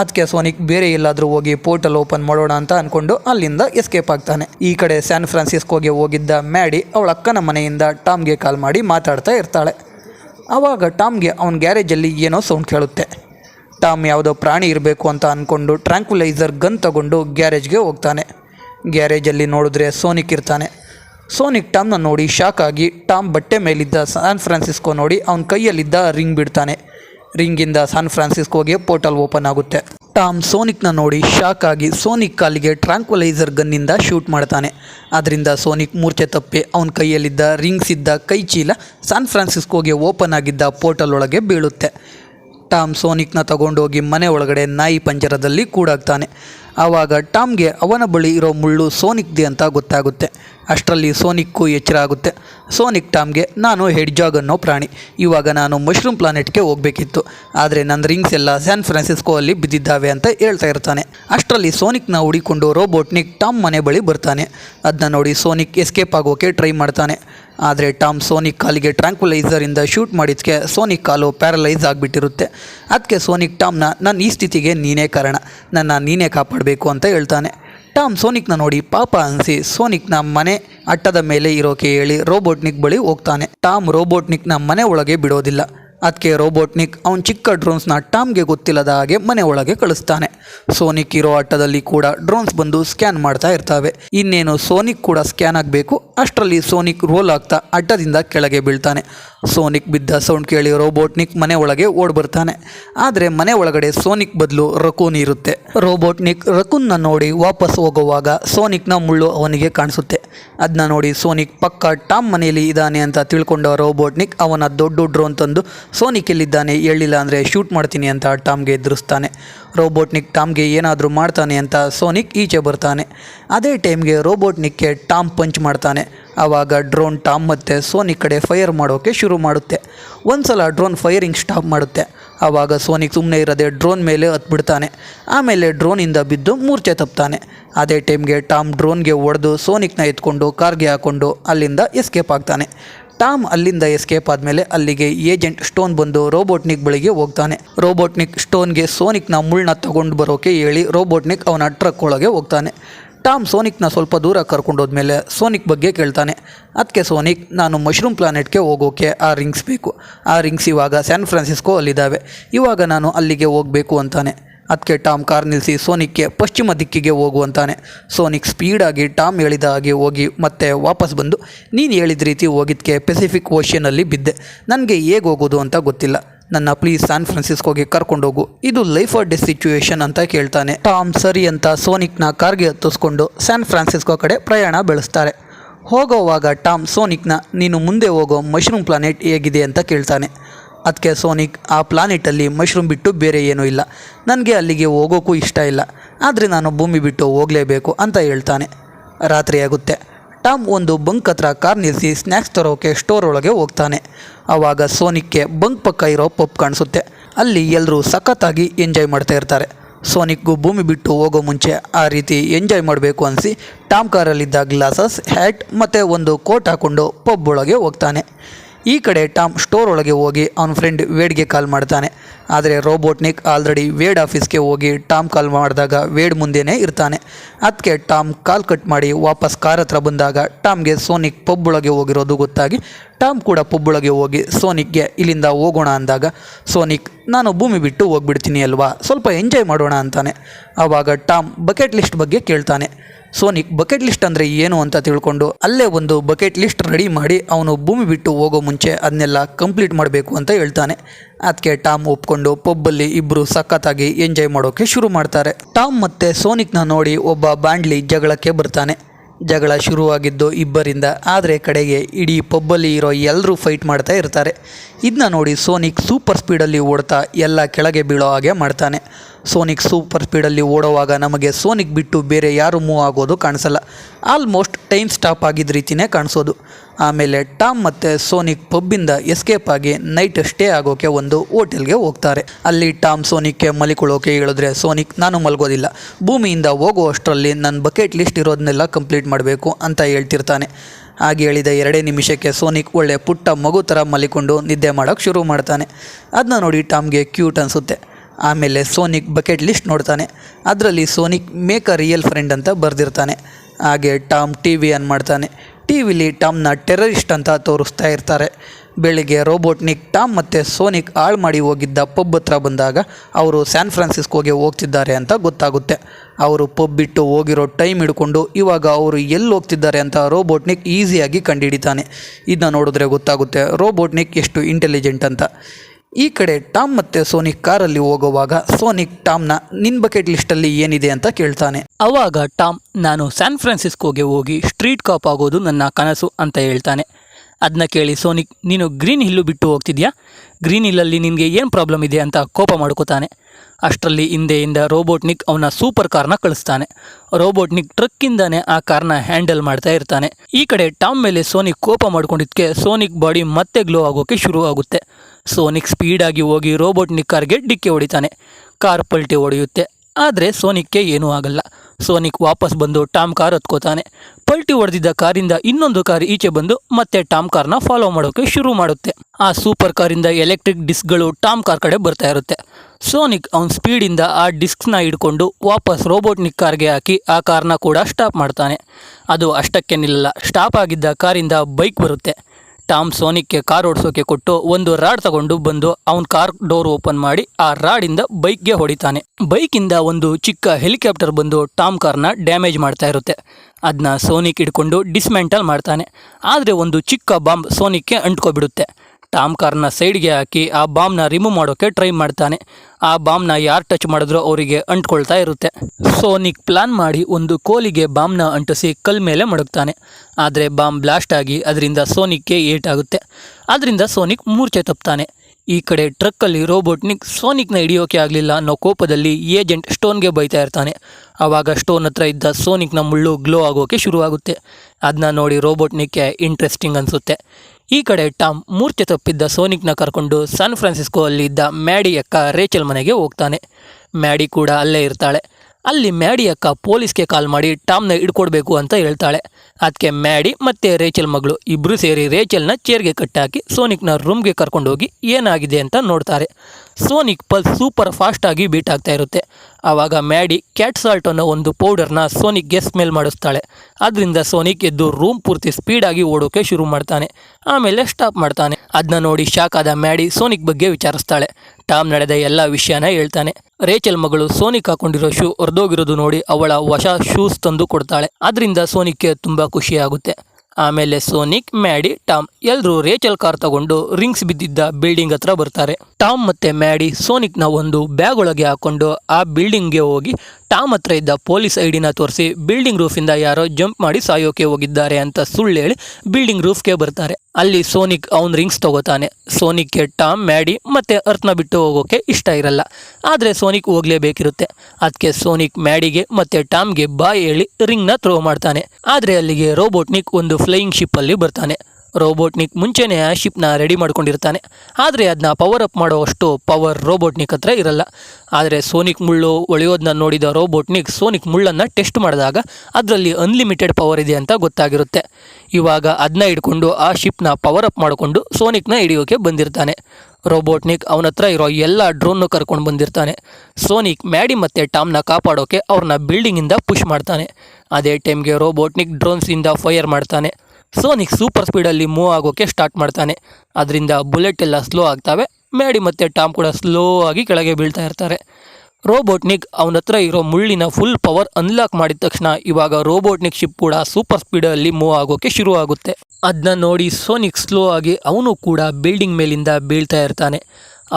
ಅದಕ್ಕೆ ಸೋನಿಕ್ ಬೇರೆ ಎಲ್ಲಾದರೂ ಹೋಗಿ ಪೋರ್ಟಲ್ ಓಪನ್ ಮಾಡೋಣ ಅಂತ ಅಂದ್ಕೊಂಡು ಅಲ್ಲಿಂದ ಎಸ್ಕೇಪ್ ಆಗ್ತಾನೆ. ಈ ಕಡೆ ಸ್ಯಾನ್ ಫ್ರಾನ್ಸಿಸ್ಕೋಗೆ ಹೋಗಿದ್ದ ಮ್ಯಾಡಿ ಅವಳ ಅಕ್ಕನ ಮನೆಯಿಂದ ಟಾಮ್ಗೆ ಕಾಲ್ ಮಾಡಿ ಮಾತಾಡ್ತಾ ಇರ್ತಾಳೆ. ಆವಾಗ ಟಾಮ್ಗೆ ಅವನ ಗ್ಯಾರೇಜಲ್ಲಿ ಏನೋ ಸೌಂಡ್ ಕೇಳುತ್ತೆ. ಟಾಮ್ ಯಾವುದೋ ಪ್ರಾಣಿ ಇರಬೇಕು ಅಂತ ಅಂದ್ಕೊಂಡು ಟ್ರ್ಯಾಂಕ್ಯುಲೈಸರ್ ಗನ್ ತಗೊಂಡು ಗ್ಯಾರೇಜ್ಗೆ ಹೋಗ್ತಾನೆ. ಗ್ಯಾರೇಜಲ್ಲಿ ನೋಡಿದ್ರೆ ಸೋನಿಕ್ ಇರ್ತಾನೆ. ಸೋನಿಕ್ ಟಾಮ್ನ ನೋಡಿ ಶಾಕ್ ಆಗಿ ಟಾಮ್ ಬಟ್ಟೆ ಮೇಲಿದ್ದ ಸ್ಯಾನ್ ಫ್ರಾನ್ಸಿಸ್ಕೋ ನೋಡಿ ಅವನ ಕೈಯಲ್ಲಿದ್ದ ರಿಂಗ್ ಬಿಡ್ತಾನೆ. ರಿಂಗಿಂದ ಸಾನ್ ಫ್ರಾನ್ಸಿಸ್ಕೋಗೆ ಪೋರ್ಟಲ್ ಓಪನ್ ಆಗುತ್ತೆ. ಟಾಮ್ ಸೋನಿಕ್ನ ನೋಡಿ ಶಾಕ್ ಆಗಿ ಸೋನಿಕ್ ಕಾಲಿಗೆ ಟ್ರಾಂಕ್ವಲೈಸರ್ ಗನ್ನಿಂದ ಶೂಟ್ ಮಾಡ್ತಾನೆ. ಅದರಿಂದ ಸೋನಿಕ್ ಮೂರ್ಛೆ ತಪ್ಪಿ ಅವನ ಕೈಯಲ್ಲಿದ್ದ ರಿಂಗ್ಸ್ ಇದ್ದ ಕೈ ಚೀಲ ಸಾನ್ ಫ್ರಾನ್ಸಿಸ್ಕೋಗೆ ಓಪನ್ ಆಗಿದ್ದ ಪೋರ್ಟಲ್ ಒಳಗೆ ಬೀಳುತ್ತೆ. ಟಾಮ್ ಸೋನಿಕ್ನ ತಗೊಂಡೋಗಿ ಮನೆ ಒಳಗಡೆ ನಾಯಿ ಪಂಜರದಲ್ಲಿ ಕೂಡಾಗ್ತಾನೆ. ಆವಾಗ ಟಾಮ್ಗೆ ಅವನ ಬಳಿ ಇರೋ ಮುಳ್ಳು ಸೋನಿಕ್ದೆ ಅಂತ ಗೊತ್ತಾಗುತ್ತೆ. ಅಷ್ಟರಲ್ಲಿ ಸೋನಿಕ್ಕೂ ಎಚ್ಚರ ಆಗುತ್ತೆ. ಸೋನಿಕ್ ಟಾಮ್ಗೆ, ನಾನು ಹೆಡ್ಜಾಗ್ ಅನ್ನೋ ಪ್ರಾಣಿ. ಇವಾಗ ನಾನು ಮಶ್ರೂಮ್ ಪ್ಲಾನೆಟ್ಗೆ ಹೋಗಬೇಕಿತ್ತು. ಆದರೆ ನನ್ನ ರಿಂಗ್ಸ್ ಎಲ್ಲ ಸ್ಯಾನ್ ಫ್ರಾನ್ಸಿಸ್ಕೋ ಅಲ್ಲಿ ಬಿದ್ದಿದ್ದಾವೆ ಅಂತ ಹೇಳ್ತಾ ಇರ್ತಾನೆ. ಅಷ್ಟರಲ್ಲಿ ಸೋನಿಕ್ನ ಹುಡಿಕೊಂಡು ರೋಬೋಟ್ನಿಕ್ ಟಾಮ್ ಮನೆ ಬಳಿ ಬರ್ತಾನೆ. ಅದನ್ನ ನೋಡಿ ಸೋನಿಕ್ ಎಸ್ಕೇಪ್ ಆಗೋಕೆ ಟ್ರೈ ಮಾಡ್ತಾನೆ. ಆದರೆ ಟಾಮ್ ಸೋನಿಕ್ ಕಾಲಿಗೆ ಟ್ರ್ಯಾಂಕ್ಯುಲೈಸರಿಂದ ಶೂಟ್ ಮಾಡಿದ್ದಕ್ಕೆ ಸೋನಿಕ್ ಕಾಲು ಪ್ಯಾರಲೈಸ್ ಆಗಿಬಿಟ್ಟಿರುತ್ತೆ. ಅದಕ್ಕೆ ಸೋನಿಕ್ ಟಾಮ್ನ ನನ್ನ ಈ ಸ್ಥಿತಿಗೆ ನೀನೇ ಕಾರಣ. ನನ್ನ ನೀನೇ ಕಾಪಾಡಬೇಕು ಅಂತ ಹೇಳ್ತಾನೆ. ಟಾಮ್ ಸೋನಿಕ್ನ ನೋಡಿ ಪಾಪ ಅನಿಸಿ ಸೋನಿಕ್ನ ಮನೆ ಅಟ್ಟದ ಮೇಲೆ ಇರೋಕೆ ಹೇಳಿ ರೋಬೋಟ್ನಿಕ್ ಬಳಿ ಹೋಗ್ತಾನೆ. ಟಾಮ್ ರೋಬೋಟ್ನಿಕ್ನ ಮನೆ ಒಳಗೆ ಬಿಡೋದಿಲ್ಲ. ಅದಕ್ಕೆ ರೋಬೋಟ್ನಿಕ್ ಅವನ ಚಿಕ್ಕ ಡ್ರೋನ್ಸ್ನ ಟಾಮ್ಗೆ ಗೊತ್ತಿಲ್ಲದ ಹಾಗೆ ಮನೆ ಒಳಗೆ ಕಳಿಸ್ತಾನೆ. ಸೋನಿಕ್ ಇರೋ ಆಟದಲ್ಲಿ ಕೂಡ ಡ್ರೋನ್ಸ್ ಬಂದು ಸ್ಕ್ಯಾನ್ ಮಾಡ್ತಾ ಇರ್ತವೆ. ಇನ್ನೇನು ಸೋನಿಕ್ ಕೂಡ ಸ್ಕ್ಯಾನ್ ಆಗಬೇಕು, ಅಷ್ಟರಲ್ಲಿ ಸೋನಿಕ್ ರೋಲ್ ಆಗ್ತಾ ಅಡ್ಡದಿಂದ ಕೆಳಗೆ ಬೀಳ್ತಾನೆ. ಸೋನಿಕ್ ಬಿದ್ದ ಸೌಂಡ್ ಕೇಳಿ ರೋಬೋಟ್ನಿಕ್ ಮನೆ ಒಳಗೆ ಓಡ್ ಬರ್ತಾನೆ. ಆದರೆ ಮನೆ ಒಳಗಡೆ ಸೋನಿಕ್ ಬದಲು ರಕೂನ್ ಇರುತ್ತೆ. ರೋಬೋಟ್ನಿಕ್ ರಕೂನ್ನ ನೋಡಿ ವಾಪಸ್ ಹೋಗುವಾಗ ಸೋನಿಕ್ನ ಮುಳ್ಳು ಅವನಿಗೆ ಕಾಣಿಸುತ್ತೆ. ಅದನ್ನ ನೋಡಿ ಸೋನಿಕ್ ಪಕ್ಕ ಟಾಮ್ ಮನೆಯಲ್ಲಿ ಇದ್ದಾನೆ ಅಂತ ತಿಳ್ಕೊಂಡ ರೋಬೋಟ್ನಿಕ್ ಅವನ ದೊಡ್ಡ ಡ್ರೋನ್ ತಂದು ಸೋನಿಕ್ ಎಲ್ಲಿದ್ದಾನೆ ಹೇಳಿಲ್ಲ ಅಂದರೆ ಶೂಟ್ ಮಾಡ್ತೀನಿ ಅಂತ ಟಾಮ್ಗೆ ಎದುರಿಸ್ತಾನೆ. ರೋಬೋಟ್ನಿಕ್ ಟಾಮ್ಗೆ ಏನಾದರೂ ಮಾಡ್ತಾನೆ ಅಂತ ಸೋನಿಕ್ ಈಚೆ ಬರ್ತಾನೆ. ಅದೇ ಟೈಮ್ಗೆ ರೋಬೋಟ್ನಿಕ್ಗೆ ಟಾಮ್ ಪಂಚ್ ಮಾಡ್ತಾನೆ. ಆವಾಗ ಡ್ರೋನ್ ಟಾಮ್ ಮತ್ತು ಸೋನಿಕ್ ಕಡೆ ಫೈರ್ ಮಾಡೋಕ್ಕೆ ಶುರು ಮಾಡುತ್ತೆ. ಒಂದ್ಸಲ ಡ್ರೋನ್ ಫೈರಿಂಗ್ ಸ್ಟಾಪ್ ಮಾಡುತ್ತೆ. ಆವಾಗ ಸೋನಿಕ್ ಸುಮ್ಮನೆ ಇರದೆ ಡ್ರೋನ್ ಮೇಲೆ ಹತ್ಬಿಡ್ತಾನೆ. ಆಮೇಲೆ ಡ್ರೋನಿಂದ ಬಿದ್ದು ಮೂರ್ಛೆ ತಪ್ತಾನೆ. ಅದೇ ಟೈಮ್ಗೆ ಟಾಮ್ ಡ್ರೋನ್ಗೆ ಹೊಡೆದು ಸೋನಿಕ್ನ ಎತ್ಕೊಂಡು, ಕಾರ್ಗೆ ಹಾಕ್ಕೊಂಡು ಅಲ್ಲಿಂದ ಎಸ್ಕೇಪ್ ಆಗ್ತಾನೆ. ಟಾಮ್ ಅಲ್ಲಿಂದ ಎಸ್ಕೇಪ್ ಆದಮೇಲೆ ಅಲ್ಲಿಗೆ ಏಜೆಂಟ್ ಸ್ಟೋನ್ ಬಂದು ರೋಬೋಟ್ನಿಕ್ ಬಳಿಗೆ ಹೋಗ್ತಾನೆ. ರೋಬೋಟ್ನಿಕ್ ಸ್ಟೋನ್ಗೆ ಸೋನಿಕ್ನ ಮುಳ್ಳನ್ನ ತಗೊಂಡು ಬರೋಕೆ ಹೇಳಿ ರೋಬೋಟ್ನಿಕ್ ಅವನ ಟ್ರಕ್ ಒಳಗೆ ಹೋಗ್ತಾನೆ. ಟಾಮ್ ಸೋನಿಕ್ನ ಸ್ವಲ್ಪ ದೂರ ಕರ್ಕೊಂಡೋದ್ಮೇಲೆ ಸೋನಿಕ್ ಬಗ್ಗೆ ಕೇಳ್ತಾನೆ. ಅದಕ್ಕೆ ಸೋನಿಕ್, ನಾನು ಮಶ್ರೂಮ್ ಪ್ಲಾನೆಟ್ಗೆ ಹೋಗೋಕೆ ಆ ರಿಂಗ್ಸ್ ಬೇಕು. ಆ ರಿಂಗ್ಸ್ ಇವಾಗ ಸ್ಯಾನ್ ಫ್ರಾನ್ಸಿಸ್ಕೋ ಅಲ್ಲಿದ್ದಾವೆ. ಇವಾಗ ನಾನು ಅಲ್ಲಿಗೆ ಹೋಗಬೇಕು ಅಂತಾನೆ. ಅದಕ್ಕೆ ಟಾಮ್ ಕಾರ್ ನಿಲ್ಲಿಸಿ ಸೋನಿಕ್ಗೆ ಪಶ್ಚಿಮ ದಿಕ್ಕಿಗೆ ಹೋಗುವಂತಾನೆ. ಸೋನಿಕ್ ಸ್ಪೀಡಾಗಿ ಟಾಮ್ ಹೇಳಿದ ಹಾಗೆ ಹೋಗಿ ಮತ್ತೆ ವಾಪಸ್ ಬಂದು, ನೀನು ಹೇಳಿದ ರೀತಿ ಹೋಗಿದ್ದಕ್ಕೆ ಪೆಸಿಫಿಕ್ ಓಷನಲ್ಲಿ ಬಿದ್ದೆ. ನನಗೆ ಹೇಗೆ ಹೋಗೋದು ಅಂತ ಗೊತ್ತಿಲ್ಲ. ನನ್ನ ಪ್ಲೀಸ್ ಸ್ಯಾನ್ ಫ್ರಾನ್ಸಿಸ್ಕೋಗೆ ಕರ್ಕೊಂಡೋಗು. ಇದು ಲೈಫ್ ಆರ್ ಡೆ ಸಿಚುವೇಶನ್ ಅಂತ ಕೇಳ್ತಾನೆ. ಟಾಮ್ ಸರಿ ಅಂತ ಸೋನಿಕ್ನ ಕಾರ್ಗೆ ಹತ್ತಿಸ್ಕೊಂಡು ಸ್ಯಾನ್ ಫ್ರಾನ್ಸಿಸ್ಕೋ ಕಡೆ ಪ್ರಯಾಣ ಬೆಳೆಸ್ತಾರೆ. ಹೋಗೋವಾಗ ಟಾಮ್ ಸೋನಿಕ್ನ, ನೀನು ಮುಂದೆ ಹೋಗೋ ಮಶ್ರೂಮ್ ಪ್ಲಾನೆಟ್ ಹೇಗಿದೆ? ಅಂತ ಕೇಳ್ತಾನೆ. ಅದಕ್ಕೆ ಸೋನಿಕ್ ಆ ಪ್ಲಾನೆಟಲ್ಲಿ ಮಶ್ರೂಮ್ ಬಿಟ್ಟು ಬೇರೆ ಏನೂ ಇಲ್ಲ. ನನಗೆ ಅಲ್ಲಿಗೆ ಹೋಗೋಕ್ಕೂ ಇಷ್ಟ ಇಲ್ಲ. ಆದರೆ ನಾನು ಭೂಮಿ ಬಿಟ್ಟು ಹೋಗಲೇಬೇಕು ಅಂತ ಹೇಳ್ತಾನೆ. ರಾತ್ರಿ ಆಗುತ್ತೆ. ಟಾಮ್ ಒಂದು ಬಂಕ್ ಹತ್ರ ಕಾರ್ ನಿಲ್ಲಿಸಿ ಸ್ನ್ಯಾಕ್ಸ್ ತರೋಕೆ ಸ್ಟೋರ್ ಒಳಗೆ ಹೋಗ್ತಾನೆ. ಆವಾಗ ಸೋನಿಕ್ಗೆ ಬಂಕ್ ಪಕ್ಕ ಇರೋ ಪಪ್ ಕಾಣಿಸುತ್ತೆ. ಅಲ್ಲಿ ಎಲ್ಲರೂ ಸಖತ್ತಾಗಿ ಎಂಜಾಯ್ ಮಾಡ್ತಾ ಇರ್ತಾರೆ. ಸೋನಿಕ್ಗೂ ಭೂಮಿ ಬಿಟ್ಟು ಹೋಗೋ ಮುಂಚೆ ಆ ರೀತಿ ಎಂಜಾಯ್ ಮಾಡಬೇಕು ಅನಿಸಿ ಟಾಮ್ ಕಾರಲ್ಲಿದ್ದ ಗ್ಲಾಸಸ್ ಹ್ಯಾಟ್ ಮತ್ತು ಒಂದು ಕೋಟ್ ಹಾಕ್ಕೊಂಡು ಪಬ್ ಒಳಗೆ ಹೋಗ್ತಾನೆ. ಈ ಕಡೆ ಟಾಮ್ ಸ್ಟೋರ್ ಒಳಗೆ ಹೋಗಿ ಅವನ ಫ್ರೆಂಡ್ ವೇಡ್ಗೆ ಕಾಲ್ ಮಾಡ್ತಾನೆ. ಆದರೆ ರೋಬೋಟ್ನಿಕ್ ಆಲ್ರೆಡಿ ವೇಡ್ ಆಫೀಸ್ಗೆ ಹೋಗಿ ಟಾಮ್ ಕಾಲ್ ಮಾಡಿದಾಗ ವೇಡ್ ಮುಂದೆನೇ ಇರ್ತಾನೆ. ಅದಕ್ಕೆ ಟಾಮ್ ಕಾಲ್ ಕಟ್ ಮಾಡಿ ವಾಪಸ್ ಕಾರ್ ಹತ್ರ ಬಂದಾಗ ಟಾಮ್ಗೆ ಸೋನಿಕ್ ಪಬ್ ಒಳಗೆ ಹೋಗಿರೋದು ಗೊತ್ತಾಗಿ ಟಾಮ್ ಕೂಡ ಪಬ್ ಒಳಗೆ ಹೋಗಿ ಸೋನಿಕ್ಗೆ ಇಲ್ಲಿಂದ ಹೋಗೋಣ ಅಂದಾಗ, ಸೋನಿಕ್, ನಾನು ಭೂಮಿ ಬಿಟ್ಟು ಹೋಗ್ಬಿಡ್ತೀನಿ ಅಲ್ವಾ? ಸ್ವಲ್ಪ ಎಂಜಾಯ್ ಮಾಡೋಣ ಅಂತಾನೆ. ಆವಾಗ ಟಾಮ್ ಬಕೆಟ್ ಲಿಸ್ಟ್ ಬಗ್ಗೆ ಕೇಳ್ತಾನೆ. ಸೋನಿಕ್ ಬಕೆಟ್ ಲಿಸ್ಟ್ ಅಂದರೆ ಏನು ಅಂತ ತಿಳ್ಕೊಂಡು ಅಲ್ಲೇ ಒಂದು ಬಕೆಟ್ ಲಿಸ್ಟ್ ರೆಡಿ ಮಾಡಿ ಅವನು ಭೂಮಿ ಬಿಟ್ಟು ಹೋಗೋ ಮುಂಚೆ ಅದನ್ನೆಲ್ಲ ಕಂಪ್ಲೀಟ್ ಮಾಡಬೇಕು ಅಂತ ಹೇಳ್ತಾನೆ. ಅದಕ್ಕೆ ಟಾಮ್ ಒಪ್ಕೊಂಡು ಪಬ್ಬಲ್ಲಿ ಇಬ್ಬರು ಸಖತ್ತಾಗಿ ಎಂಜಾಯ್ ಮಾಡೋಕ್ಕೆ ಶುರು ಮಾಡ್ತಾರೆ. ಟಾಮ್ ಮತ್ತು ಸೋನಿಕ್ನ ನೋಡಿ ಒಬ್ಬ ಬ್ಯಾಂಡ್ಲಿ ಜಗಳಕ್ಕೆ ಬರ್ತಾನೆ. ಜಗಳ ಶುರುವಾಗಿದ್ದು ಇಬ್ಬರಿಂದ, ಆದರೆ ಕಡೆಗೆ ಇಡೀ ಪಬ್ಬಲ್ಲಿ ಇರೋ ಎಲ್ಲರೂ ಫೈಟ್ ಮಾಡ್ತಾ ಇರ್ತಾರೆ. ಇದನ್ನ ನೋಡಿ ಸೋನಿಕ್ ಸೂಪರ್ ಸ್ಪೀಡಲ್ಲಿ ಓಡ್ತಾ ಎಲ್ಲ ಕೆಳಗೆ ಬೀಳೋ ಹಾಗೆ ಮಾಡ್ತಾನೆ. ಸೋನಿಕ್ ಸೂಪರ್ ಸ್ಪೀಡಲ್ಲಿ ಓಡುವಾಗ ನಮಗೆ ಸೋನಿಕ್ ಬಿಟ್ಟು ಬೇರೆ ಯಾರು ಮೂವ್ ಆಗೋದು ಕಾಣಿಸಲ್ಲ. ಆಲ್ಮೋಸ್ಟ್ ಟೈಮ್ ಸ್ಟಾಪ್ ಆಗಿದ್ದ ರೀತಿಯೇ ಕಾಣಿಸೋದು. ಆಮೇಲೆ ಟಾಮ್ ಮತ್ತು ಸೋನಿಕ್ ಪಬ್ಬಿಂದ ಎಸ್ಕೇಪ್ ಆಗಿ ನೈಟ್ ಸ್ಟೇ ಆಗೋಕೆ ಒಂದು ಹೋಟೆಲ್ಗೆ ಹೋಗ್ತಾರೆ. ಅಲ್ಲಿ ಟಾಮ್ ಸೋನಿಕ್ಗೆ ಮಲಿಕೊಳ್ಳೋಕೆ ಹೇಳಿದ್ರೆ, ಸೋನಿಕ್, ನಾನು ಮಲಗೋದಿಲ್ಲ. ಭೂಮಿಯಿಂದ ಹೋಗುವಷ್ಟರಲ್ಲಿ ನನ್ನ ಬಕೆಟ್ ಲಿಸ್ಟ್ ಇರೋದನ್ನೆಲ್ಲ ಕಂಪ್ಲೀಟ್ ಮಾಡಬೇಕು ಅಂತ ಹೇಳ್ತಿರ್ತಾನೆ. ಹಾಗೆ ಹೇಳಿದ ಎರಡೇ ನಿಮಿಷಕ್ಕೆ ಸೋನಿಕ್ ಒಳ್ಳೆ ಪುಟ್ಟ ಮಗು ಥರ ಮಲಿಕೊಂಡು ನಿದ್ದೆ ಮಾಡೋಕ್ಕೆ ಶುರು ಮಾಡ್ತಾನೆ. ಅದನ್ನ ನೋಡಿ ಟಾಮ್ಗೆ ಕ್ಯೂಟ್ ಅನಿಸುತ್ತೆ. ಆಮೇಲೆ ಸೋನಿಕ್ ಬಕೆಟ್ ಲಿಸ್ಟ್ ನೋಡ್ತಾನೆ. ಅದರಲ್ಲಿ Sonic make a real friend ಅಂತ ಬರೆದಿರ್ತಾನೆ. ಹಾಗೆ ಟಾಮ್ ಟಿ ವಿ ಆನ್ ಮಾಡ್ತಾನೆ. ಟಿ ವಿಲಿ ಟಾಮ್ನ ಟೆರರಿಸ್ಟ್ ಅಂತ ತೋರಿಸ್ತಾ ಇರ್ತಾರೆ. ಬೆಳಿಗ್ಗೆ ರೋಬೋಟ್ನಿಕ್ ಟಾಮ್ ಮತ್ತು ಸೋನಿಕ್ ಹಾಳು ಮಾಡಿ ಹೋಗಿದ್ದ ಪಬ್ ಹತ್ರ ಬಂದಾಗ ಅವರು ಸ್ಯಾನ್ ಫ್ರಾನ್ಸಿಸ್ಕೋಗೆ ಹೋಗ್ತಿದ್ದಾರೆ ಅಂತ ಗೊತ್ತಾಗುತ್ತೆ. ಅವರು ಪಬ್ ಬಿಟ್ಟು ಹೋಗಿರೋ ಟೈಮ್ ಹಿಡ್ಕೊಂಡು ಇವಾಗ ಅವರು ಎಲ್ಲಿ ಹೋಗ್ತಿದ್ದಾರೆ ಅಂತ ರೋಬೋಟ್ನಿಕ್ ಈಸಿಯಾಗಿ ಕಂಡುಹಿಡಿತಾನೆ ಇದನ್ನ ನೋಡಿದ್ರೆ ಗೊತ್ತಾಗುತ್ತೆ ರೋಬೋಟ್ನಿಕ್ ಎಷ್ಟು ಇಂಟೆಲಿಜೆಂಟ್ ಅಂತ. ಈ ಕಡೆ ಟಾಮ್ ಮತ್ತು ಸೋನಿಕ್ ಕಾರಲ್ಲಿ ಹೋಗುವಾಗ ಸೋನಿಕ್ ಟಾಮ್ನ ನಿನ್ ಬಕೆಟ್ ಲಿಸ್ಟಲ್ಲಿ ಏನಿದೆ ಅಂತ ಕೇಳ್ತಾನೆ. ಅವಾಗ ಟಾಮ್, ನಾನು ಸ್ಯಾನ್ ಫ್ರಾನ್ಸಿಸ್ಕೋಗೆ ಹೋಗಿ ಸ್ಟ್ರೀಟ್ ಕಾಪ್ ಆಗೋದು ನನ್ನ ಕನಸು ಅಂತ ಹೇಳ್ತಾನೆ. ಅದನ್ನ ಕೇಳಿ ಸೋನಿಕ್, ನೀನು ಗ್ರೀನ್ ಹಿಲ್ಲು ಬಿಟ್ಟು ಹೋಗ್ತಿದ್ಯಾ? ಗ್ರೀನ್ ಹಿಲ್ಲಲ್ಲಿ ನಿನಗೆ ಏನು ಪ್ರಾಬ್ಲಮ್ ಇದೆ ಅಂತ ಕೋಪ ಮಾಡ್ಕೋತಾನೆ. ಅಷ್ಟರಲ್ಲಿ ಹಿಂದೆಯಿಂದ ರೋಬೋಟ್ನಿಕ್ ಅವನ ಸೂಪರ್ ಕಾರ್ನ ಕಳಿಸ್ತಾನೆ. ರೋಬೋಟ್ನಿಕ್ ಟ್ರಕ್ಕಿಂದಾನೆ ಆ ಕಾರ್ನ ಹ್ಯಾಂಡಲ್ ಮಾಡ್ತಾ ಇರ್ತಾನೆ. ಈ ಕಡೆ ಟಾಮ್ ಮೇಲೆ ಸೋನಿಕ್ ಕೋಪ ಮಾಡ್ಕೊಂಡಿದ್ದಕ್ಕೆ ಸೋನಿಕ್ ಬಾಡಿ ಮತ್ತೆ ಗ್ಲೋ ಆಗೋಕೆ ಶುರು ಆಗುತ್ತೆ ಸೋನಿಕ್ ಸ್ಪೀಡಾಗಿ ಹೋಗಿ ರೋಬೋಟ್ನಿಕ್ ಕಾರ್ಗೆ ಡಿಕ್ಕಿ ಹೊಡಿತಾನೆ. ಕಾರ್ ಪಲ್ಟಿ ಹೊಡೆಯುತ್ತೆ. ಆದರೆ ಸೋನಿಕ್ಗೆ ಏನೂ ಆಗಲ್ಲ. ಸೋನಿಕ್ ವಾಪಸ್ ಬಂದು ಟಾಮ್ ಕಾರ್ ಹತ್ಕೋತಾನೆ. ಪಲ್ಟಿ ಹೊಡೆದಿದ್ದ ಕಾರಿಂದ ಇನ್ನೊಂದು ಕಾರ್ ಈಚೆ ಬಂದು ಮತ್ತೆ ಟಾಮ್ ಕಾರ್ನ ಫಾಲೋ ಮಾಡೋಕ್ಕೆ ಶುರು ಮಾಡುತ್ತೆ. ಆ ಸೂಪರ್ ಕಾರಿಂದ ಎಲೆಕ್ಟ್ರಿಕ್ ಡಿಸ್ಕ್ಗಳು ಟಾಮ್ ಕಾರ್ ಕಡೆ ಬರ್ತಾ ಇರುತ್ತೆ. ಸೋನಿಕ್ ಅವನ ಸ್ಪೀಡಿಂದ ಆ ಡಿಸ್ಕ್ನ ಹಿಡ್ಕೊಂಡು ವಾಪಸ್ ರೋಬೋಟ್ನಿಕ್ ಕಾರ್ಗೆ ಹಾಕಿ ಆ ಕಾರ್ನ ಕೂಡ ಸ್ಟಾಪ್ ಮಾಡ್ತಾನೆ. ಅದು ಅಷ್ಟಕ್ಕೆ ನಿಲ್ಲಲ್ಲ ಸ್ಟಾಪ್ ಆಗಿದ್ದ ಕಾರಿಂದ ಬೈಕ್ ಬರುತ್ತೆ. ಟಾಮ್ ಸೋನಿಕ್ಗೆ ಕಾರ್ ಓಡಿಸೋಕೆ ಕೊಟ್ಟು ಒಂದು ರಾಡ್ ತಗೊಂಡು ಬಂದು ಅವನ ಕಾರ್ ಡೋರ್ ಓಪನ್ ಮಾಡಿ ಆ ರಾಡಿಂದ ಬೈಕ್ಗೆ ಹೊಡಿತಾನೆ. ಬೈಕಿಂದ ಒಂದು ಚಿಕ್ಕ ಹೆಲಿಕಾಪ್ಟರ್ ಬಂದು ಟಾಮ್ ಕಾರ್ನ ಡ್ಯಾಮೇಜ್ ಮಾಡ್ತಾ ಇರುತ್ತೆ. ಅದನ್ನ ಸೋನಿಕ್ ಹಿಡ್ಕೊಂಡು ಡಿಸ್ಮ್ಯಾಂಟಲ್ ಮಾಡ್ತಾನೆ. ಆದರೆ ಒಂದು ಚಿಕ್ಕ ಬಾಂಬ್ ಸೋನಿಕ್ಗೆ ಅಂಟ್ಕೊಬಿಡುತ್ತೆ. ಟಾಮ್ ಕಾರ್ನ ಸೈಡ್ಗೆ ಹಾಕಿ ಆ ಬಾಂಬ್ನ ರಿಮೂವ್ ಮಾಡೋಕ್ಕೆ ಟ್ರೈ ಮಾಡ್ತಾನೆ. ಆ ಬಾಂಬ್ನ ಯಾರು ಟಚ್ ಮಾಡಿದ್ರೂ ಅವರಿಗೆ ಅಂಟ್ಕೊಳ್ತಾ ಇರುತ್ತೆ. ಸೋನಿಕ್ ಪ್ಲಾನ್ ಮಾಡಿ ಒಂದು ಕೋಲಿಗೆ ಬಾಂಬ್ನ ಅಂಟಿಸಿ ಕಲ್ ಮೇಲೆ ಮಡಗ್ತಾನೆ. ಆದರೆ ಬಾಂಬ್ ಬ್ಲಾಸ್ಟ್ ಆಗಿ ಅದರಿಂದ ಸೋನಿಕ್ಗೆ ಏಟಾಗುತ್ತೆ. ಅದರಿಂದ ಸೋನಿಕ್ ಮೂರ್ಛೆ ತಪ್ತಾನೆ. ಈ ಕಡೆ ಟ್ರಕ್ಕಲ್ಲಿ ರೋಬೋಟ್ನಿಕ್ ಸೋನಿಕ್ನ ಹಿಡಿಯೋಕೆ ಆಗಲಿಲ್ಲ ಅನ್ನೋ ಕೋಪದಲ್ಲಿ ಏಜೆಂಟ್ ಸ್ಟೋನ್ಗೆ ಬೈತಾ ಇರ್ತಾನೆ. ಆವಾಗ ಸ್ಟೋನ್ ಹತ್ರ ಇದ್ದ ಸೋನಿಕ್ನ ಮುಳ್ಳು ಗ್ಲೋ ಆಗೋಕೆ ಶುರುವಾಗುತ್ತೆ. ಅದನ್ನ ನೋಡಿ ರೋಬೋಟ್ನಿಕ್ಗೆ ಇಂಟ್ರೆಸ್ಟಿಂಗ್ ಅನಿಸುತ್ತೆ. ಈ ಕಡೆ ಟಾಮ್ ಮೂರ್ಛೆ ತಪ್ಪಿದ್ದ ಸೋನಿಕ್ನ ಕರ್ಕೊಂಡು ಸ್ಯಾನ್ ಫ್ರಾನ್ಸಿಸ್ಕೋ ಅಲ್ಲಿ ಇದ್ದ ಮ್ಯಾಡಿ ಅಕ್ಕ ರೇಚಲ್ ಮನೆಗೆ ಹೋಗ್ತಾನೆ. ಮ್ಯಾಡಿ ಕೂಡ ಅಲ್ಲೇ ಇರ್ತಾಳೆ. ಅಲ್ಲಿ ಮ್ಯಾಡಿ ಅಕ್ಕ ಪೊಲೀಸ್ಗೆ ಕಾಲ್ ಮಾಡಿ ಟಾಮ್ನ ಹಿಡ್ಕೊಡ್ಬೇಕು ಅಂತ ಹೇಳ್ತಾಳೆ. ಅದಕ್ಕೆ ಮ್ಯಾಡಿ ಮತ್ತು ರೇಚಲ್ ಮಗಳು ಇಬ್ಬರು ಸೇರಿ ರೇಚಲ್ನ ಚೇರ್ಗೆ ಕಟ್ಟಾಕಿ ಸೋನಿಕ್ನ ರೂಮ್ಗೆ ಕರ್ಕೊಂಡೋಗಿ ಏನಾಗಿದೆ ಅಂತ ನೋಡ್ತಾರೆ. ಸೋನಿಕ್ ಪಲ್ಸ್ ಸೂಪರ್ ಫಾಸ್ಟಾಗಿ ಬೀಟ್ ಆಗ್ತಾ ಇರುತ್ತೆ. ಆವಾಗ ಮ್ಯಾಡಿ ಕ್ಯಾಟ್ ಸಾಲ್ಟ್ ಅನ್ನೋ ಒಂದು ಪೌಡರ್ನ ಸೋನಿಕ್ಗೆ ಸ್ಮೆಲ್ ಮಾಡಿಸ್ತಾಳೆ. ಅದರಿಂದ ಸೋನಿಕ್ ಎದ್ದು ರೂಮ್ ಪೂರ್ತಿ ಸ್ಪೀಡಾಗಿ ಓಡೋಕೆ ಶುರು ಮಾಡ್ತಾನೆ. ಆಮೇಲೆ ಸ್ಟಾಪ್ ಮಾಡ್ತಾನೆ. ಅದನ್ನ ನೋಡಿ ಶಾಕ್ ಆದ ಮ್ಯಾಡಿ ಸೋನಿಕ್ ಬಗ್ಗೆ ವಿಚಾರಿಸ್ತಾಳೆ. ಟಾಮ್ ನಡೆದ ಎಲ್ಲ ವಿಷಯನ ಹೇಳ್ತಾನೆ. ರೇಚಲ್ ಮಗಳು ಸೋನಿಕ್ ಹಾಕೊಂಡಿರೋ ಶೂ ಹೊರದೋಗಿರೋದು ನೋಡಿ ಅವಳ ಹೊಸ ಶೂಸ್ ತಂದು ಕೊಡ್ತಾಳೆ. ಅದರಿಂದ ಸೋನಿಕ್ಗೆ ತುಂಬಾ ಖುಷಿ ಆಗುತ್ತೆ. ಆಮೇಲೆ ಸೋನಿಕ್, ಮ್ಯಾಡಿ, ಟಾಮ್ ಎಲ್ಲರೂ ರೇಚಲ್ ಕಾರ್ ತಗೊಂಡು ರಿಂಗ್ಸ್ ಬಿದ್ದಿದ್ದ ಬಿಲ್ಡಿಂಗ್ ಹತ್ರ ಬರ್ತಾರೆ. ಟಾಮ್ ಮತ್ತೆ ಮ್ಯಾಡಿ ಸೋನಿಕ್ನ ಒಂದು ಬ್ಯಾಗ್ ಒಳಗೆ ಹಾಕೊಂಡು ಆ ಬಿಲ್ಡಿಂಗ್ಗೆ ಹೋಗಿ ಟಾಮ್ ಹತ್ರ ಇದ್ದ ಪೊಲೀಸ್ ಐಡಿನ ತೋರಿಸಿ ಬಿಲ್ಡಿಂಗ್ ರೂಫಿಂದ ಯಾರೋ ಜಂಪ್ ಮಾಡಿ ಸಾಯೋಕೆ ಹೋಗಿದ್ದಾರೆ ಅಂತ ಸುಳ್ಳು ಹೇಳಿ ಬಿಲ್ಡಿಂಗ್ ರೂಫ್ಗೆ ಬರ್ತಾರೆ. ಅಲ್ಲಿ ಸೋನಿಕ್ ಅವನ್ ರಿಂಗ್ಸ್ ತಗೋತಾನೆ. ಸೋನಿಕ್ಗೆ ಟಾಮ್, ಮ್ಯಾಡಿ ಮತ್ತೆ ಅರ್ಥನ ಬಿಟ್ಟು ಹೋಗೋಕೆ ಇಷ್ಟ ಇರಲ್ಲ. ಆದರೆ ಸೋನಿಕ್ ಹೋಗಲೇಬೇಕಿರುತ್ತೆ. ಅದಕ್ಕೆ ಸೋನಿಕ್ ಮ್ಯಾಡಿಗೆ ಮತ್ತೆ ಟಾಮ್ಗೆ ಬಾಯ್ ಹೇಳಿ ರಿಂಗ್ನ ಥ್ರೋ ಮಾಡ್ತಾನೆ. ಆದರೆ ಅಲ್ಲಿಗೆ ರೋಬೋಟ್ನಿಕ್ ಒಂದು ಫ್ಲೈಯಿಂಗ್ ಶಿಪ್ಪಲ್ಲಿ ಬರ್ತಾನೆ. ರೋಬೋಟ್ನಿಕ್ ಮುಂಚೆನೇ ಆ ಶಿಪ್ನ ರೆಡಿ ಮಾಡ್ಕೊಂಡಿರ್ತಾನೆ. ಆದರೆ ಅದನ್ನ ಪವರ್ ಅಪ್ ಮಾಡೋವಷ್ಟು ಪವರ್ ರೋಬೋಟ್ನಿಕ್ ಹತ್ರ ಇರಲ್ಲ. ಆದರೆ ಸೋನಿಕ್ ಮುಳ್ಳು ಒಳೆಯೋದನ್ನ ನೋಡಿದ ರೋಬೋಟ್ನಿಕ್ ಸೋನಿಕ್ ಮುಳ್ಳನ್ನು ಟೆಸ್ಟ್ ಮಾಡಿದಾಗ ಅದರಲ್ಲಿ ಅನ್ಲಿಮಿಟೆಡ್ ಪವರ್ ಇದೆ ಅಂತ ಗೊತ್ತಾಗಿರುತ್ತೆ. ಇವಾಗ ಅದನ್ನ ಹಿಡ್ಕೊಂಡು ಆ ಶಿಪ್ನ ಪವರ್ ಅಪ್ ಮಾಡಿಕೊಂಡು ಸೋನಿಕ್ನ ಹಿಡಿಯೋಕೆ ಬಂದಿರ್ತಾನೆ. ರೋಬೋಟ್ನಿಕ್ ಅವನ ಹತ್ರ ಇರೋ ಎಲ್ಲ ಡ್ರೋನ್ನು ಕರ್ಕೊಂಡು ಬಂದಿರ್ತಾನೆ. ಸೋನಿಕ್ ಮ್ಯಾಡಿ ಮತ್ತು ಟಾಮ್ನ ಕಾಪಾಡೋಕೆ ಅವ್ರನ್ನ ಬಿಲ್ಡಿಂಗಿಂದ ಪುಷ್ ಮಾಡ್ತಾನೆ. ಅದೇ ಟೈಮ್ಗೆ ರೋಬೋಟ್ನಿಕ್ ಡ್ರೋನ್ಸಿಂದ ಫೈರ್ ಮಾಡ್ತಾನೆ. ಸೋನಿಕ್ ಸೂಪರ್ ಸ್ಪೀಡಲ್ಲಿ ಮೂವ್ ಆಗೋಕ್ಕೆ ಸ್ಟಾರ್ಟ್ ಮಾಡ್ತಾನೆ. ಅದರಿಂದ ಬುಲೆಟ್ ಎಲ್ಲ ಸ್ಲೋ ಆಗ್ತವೆ. ಮ್ಯಾಡಿ ಮತ್ತು ಟಾಮ್ ಕೂಡ ಸ್ಲೋ ಆಗಿ ಕೆಳಗೆ ಬೀಳ್ತಾ ಇರ್ತಾರೆ. ರೋಬೋಟ್ನಿಕ್ ಅವನ ಹತ್ರ ಇರೋ ಮುಳ್ಳಿನ ಫುಲ್ ಪವರ್ ಅನ್ಲಾಕ್ ಮಾಡಿದ ತಕ್ಷಣ ಇವಾಗ ರೋಬೋಟ್ನಿಕ್ ಶಿಪ್ ಕೂಡ ಸೂಪರ್ ಸ್ಪೀಡಲ್ಲಿ ಮೂವ್ ಆಗೋಕ್ಕೆ ಶುರು ಆಗುತ್ತೆ. ಅದನ್ನ ನೋಡಿ ಸೋನಿಕ್ ಸ್ಲೋ ಆಗಿ ಅವನು ಕೂಡ ಬಿಲ್ಡಿಂಗ್ ಮೇಲಿಂದ ಬೀಳ್ತಾ ಇರ್ತಾನೆ.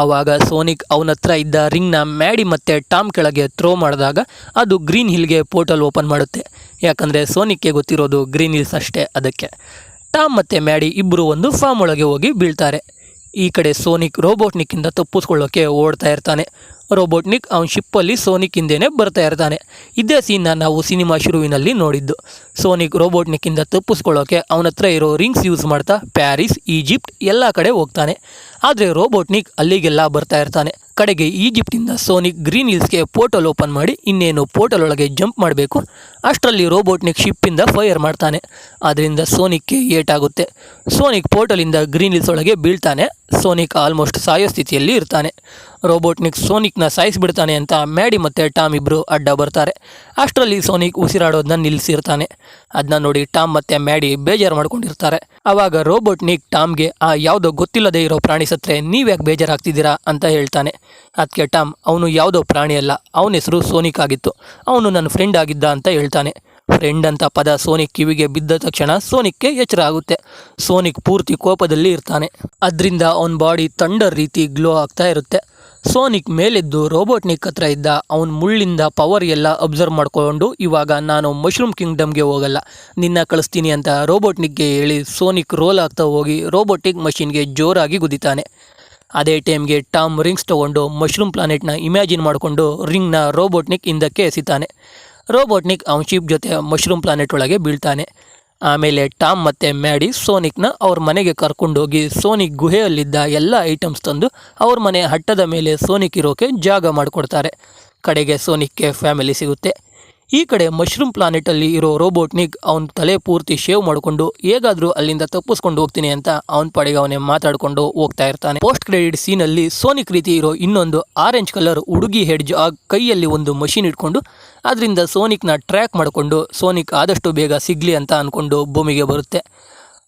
ಆವಾಗ ಸೋನಿಕ್ ಅವನ ಹತ್ರ ಇದ್ದ ರಿಂಗ್ನ ಮ್ಯಾಡಿ ಮತ್ತು ಟಾಮ್ ಕೆಳಗೆ ಥ್ರೋ ಮಾಡಿದಾಗ ಅದು ಗ್ರೀನ್ ಹಿಲ್ಗೆ ಪೋರ್ಟಲ್ ಓಪನ್ ಮಾಡುತ್ತೆ. ಯಾಕಂದರೆ ಸೋನಿಕ್ಗೆ ಗೊತ್ತಿರೋದು ಗ್ರೀನ್ ಹಿಲ್ಸ್ ಅಷ್ಟೇ ಅದಕ್ಕೆ. ಟಾಮ್ ಮತ್ತು ಮ್ಯಾಡಿ ಇಬ್ಬರು ಒಂದು ಫಾರ್ಮ್ ಒಳಗೆ ಹೋಗಿ ಬೀಳ್ತಾರೆ. ಈ ಕಡೆ ಸೋನಿಕ್ ರೋಬೋಟ್ನಿಕ್ಕಿಂದ ತಪ್ಪಿಸ್ಕೊಳ್ಳೋಕೆ ಓಡ್ತಾ ಇರ್ತಾನೆ. ರೋಬೋಟ್ನಿಕ್ ಅವನ ಶಿಪ್ಪಲ್ಲಿ ಸೋನಿಕ್ ಹಿಂದೆನೇ ಬರ್ತಾ ಇರ್ತಾನೆ. ಇದೇ ಸೀನ್ನ ನಾವು ಸಿನಿಮಾ ಶುರುವಿನಲ್ಲಿ ನೋಡಿದ್ದು. ಸೋನಿಕ್ ರೋಬೋಟ್ನಿಕ್ಕಿಂದ ತಪ್ಪಿಸ್ಕೊಳ್ಳೋಕೆ ಅವನ ಹತ್ರ ಇರೋ ರಿಂಗ್ಸ್ ಯೂಸ್ ಮಾಡ್ತಾ ಪ್ಯಾರಿಸ್, ಈಜಿಪ್ಟ್ ಎಲ್ಲ ಕಡೆ ಹೋಗ್ತಾನೆ. ಆದರೆ ರೋಬೋಟ್ನಿಕ್ ಅಲ್ಲಿಗೆಲ್ಲ ಬರ್ತಾ ಇರ್ತಾನೆ. ಕಡೆಗೆ ಈಜಿಪ್ಟಿಂದ ಸೋನಿಕ್ ಗ್ರೀನ್ ಹಿಲ್ಸ್ಗೆ ಪೋರ್ಟಲ್ ಓಪನ್ ಮಾಡಿ ಇನ್ನೇನು ಪೋರ್ಟಲ್ ಒಳಗೆ ಜಂಪ್ ಮಾಡಬೇಕು? ಅಷ್ಟರಲ್ಲಿ ರೋಬೋಟ್ನಿಕ್ ಶಿಪ್ಪಿಂದ ಫೈರ್ ಮಾಡ್ತಾನೆ. ಆದ್ದರಿಂದ ಸೋನಿಕ್ಗೆ ಏಟಾಗುತ್ತೆ. ಸೋನಿಕ್ ಪೋರ್ಟಲಿಂದ ಗ್ರೀನ್ ಹಿಲ್ಸ್ ಒಳಗೆ ಬೀಳ್ತಾನೆ. ಸೋನಿಕ್ ಆಲ್ಮೋಸ್ಟ್ ಸಾಯೋ ಸ್ಥಿತಿಯಲ್ಲಿ ಇರ್ತಾನೆ. ರೋಬೋಟ್ನಿಕ್ ಸೋನಿಕ್ನ ಸಾಯಿಸಿಬಿಡ್ತಾನೆ ಅಂತ ಮ್ಯಾಡಿ ಮತ್ತು ಟಾಮ್ ಇಬ್ಬರು ಅಡ್ಡ ಬರ್ತಾರೆ. ಅಷ್ಟರಲ್ಲಿ ಸೋನಿಕ್ ಉಸಿರಾಡೋದನ್ನ ನಿಲ್ಲಿಸಿರ್ತಾನೆ ಅದನ್ನ ನೋಡಿ ಟಾಮ್ ಮತ್ತು ಮ್ಯಾಡಿ ಬೇಜಾರು ಮಾಡ್ಕೊಂಡಿರ್ತಾರೆ. ಆವಾಗ ರೋಬೋಟ್ನಿಕ್ ಟಾಮ್ಗೆ, ಆ, ಯಾವುದೋ ಗೊತ್ತಿಲ್ಲದೆ ಇರೋ ಪ್ರಾಣಿ ಸತ್ರೆ, ನೀವ್ಯಾಕೆ ಬೇಜಾರಾಗ್ತಿದ್ದೀರಾ? ಅಂತ ಹೇಳ್ತಾನೆ. ಅದಕ್ಕೆ ಟಾಮ್, ಅವನು ಯಾವುದೋ ಪ್ರಾಣಿ ಅಲ್ಲ. ಅವನ ಹೆಸರು ಸೋನಿಕ್ ಆಗಿತ್ತು. ಅವನು ನನ್ನ ಫ್ರೆಂಡ್ ಆಗಿದ್ದ ಅಂತ ಹೇಳ್ತಾನೆ. ಫ್ರೆಂಡ್ ಅಂತ ಪದ ಸೋನಿಕ್ ಕಿವಿಗೆ ಬಿದ್ದ ತಕ್ಷಣ ಸೋನಿಕ್ಗೆ ಎಚ್ಚರ ಆಗುತ್ತೆ ಸೋನಿಕ್ ಪೂರ್ತಿ ಕೋಪದಲ್ಲಿ ಇರ್ತಾನೆ. ಅದರಿಂದ ಅವನ ಬಾಡಿ ತಂಡರ್ ರೀತಿ ಗ್ಲೋ ಆಗ್ತಾ ಇರುತ್ತೆ. ಸೋನಿಕ್ ಮೇಲೆದ್ದು ರೋಬೋಟ್ನಿಕ್ ಹತ್ರ ಇದ್ದ ಅವನ ಮುಳ್ಳಿಂದ ಪವರ್ ಎಲ್ಲ ಅಬ್ಸರ್ವ್ ಮಾಡ್ಕೊಂಡು ಇವಾಗ ನಾನು ಮಶ್ರೂಮ್ ಕಿಂಗ್ಡಮ್ಗೆ ಹೋಗಲ್ಲ. ನಿನ್ನ ಕಳಿಸ್ತೀನಿ ಅಂತ ರೋಬೋಟ್ನಿಕ್ಗೆ ಹೇಳಿ ಸೋನಿಕ್ ರೋಲ್ ಆಗ್ತಾ ಹೋಗಿ ರೋಬೋಟಿಕ್ ಮಷಿನ್ಗೆ ಜೋರಾಗಿ ಗುದಿತಾನೆ. ಅದೇ ಟೈಮ್ಗೆ ಟಾಮ್ ರಿಂಗ್ಸ್ ತಗೊಂಡು ಮಶ್ರೂಮ್ ಪ್ಲಾನೆಟ್ನ ಇಮ್ಯಾಜಿನ್ ಮಾಡಿಕೊಂಡು ರಿಂಗ್ನ ರೋಬೋಟ್ನಿಕ್ ಹಿಂದಕ್ಕೆ ಎಸಿತಾನೆ. ರೋಬೋಟ್ನಿಕ್ ಅವನ ಜೊತೆ ಮಶ್ರೂಮ್ ಪ್ಲಾನೆಟ್ ಒಳಗೆ ಬೀಳ್ತಾನೆ. ಆಮೇಲೆ ಟಾಮ್ ಮತ್ತು ಮ್ಯಾಡಿ ಸೋನಿಕ್ನ ಅವ್ರ ಮನೆಗೆ ಕರ್ಕೊಂಡೋಗಿ ಸೋನಿಕ್ ಗುಹೆಯಲ್ಲಿದ್ದ ಎಲ್ಲ ಐಟಮ್ಸ್ ತಂದು ಅವ್ರ ಮನೆ ಹಟ್ಟದ ಮೇಲೆ ಸೋನಿಕ್ ಇರೋಕೆ ಜಾಗ ಮಾಡಿಕೊಡ್ತಾರೆ. ಕಡೆಗೆ ಸೋನಿಕ್ಗೆ ಫ್ಯಾಮಿಲಿ ಸಿಗುತ್ತೆ. ಈ ಕಡೆ ಮಶ್ರೂಮ್ ಪ್ಲಾನೆಟಲ್ಲಿ ಇರೋ ರೋಬೋಟ್ನಿಗ್ ಅವನ ತಲೆ ಪೂರ್ತಿ ಶೇವ್ ಮಾಡಿಕೊಂಡು ಹೇಗಾದರೂ ಅಲ್ಲಿಂದ ತಪ್ಪಿಸ್ಕೊಂಡು ಹೋಗ್ತೀನಿ ಅಂತ ಅವನ ಪಾಡಿಗೆ ಅವನೇ ಮಾತಾಡಿಕೊಂಡು ಹೋಗ್ತಾ ಇರ್ತಾನೆ. ಪೋಸ್ಟ್ ಕ್ರೆಡಿಟ್ ಸೀನಲ್ಲಿ ಸೋನಿಕ್ ರೀತಿ ಇರೋ ಇನ್ನೊಂದು ಆರೆಂಜ್ ಕಲರ್ ಹುಡುಗಿ ಹೆಡ್ಜ್ ಆ ಕೈಯಲ್ಲಿ ಒಂದು ಮಷಿನ್ ಇಟ್ಕೊಂಡು ಅದರಿಂದ ಸೋನಿಕ್ನ ಟ್ರ್ಯಾಕ್ ಮಾಡಿಕೊಂಡು ಸೋನಿಕ್ ಆದಷ್ಟು ಬೇಗ ಸಿಗ್ಲಿ ಅಂತ ಅಂದ್ಕೊಂಡು ಭೂಮಿಗೆ ಬರುತ್ತೆ.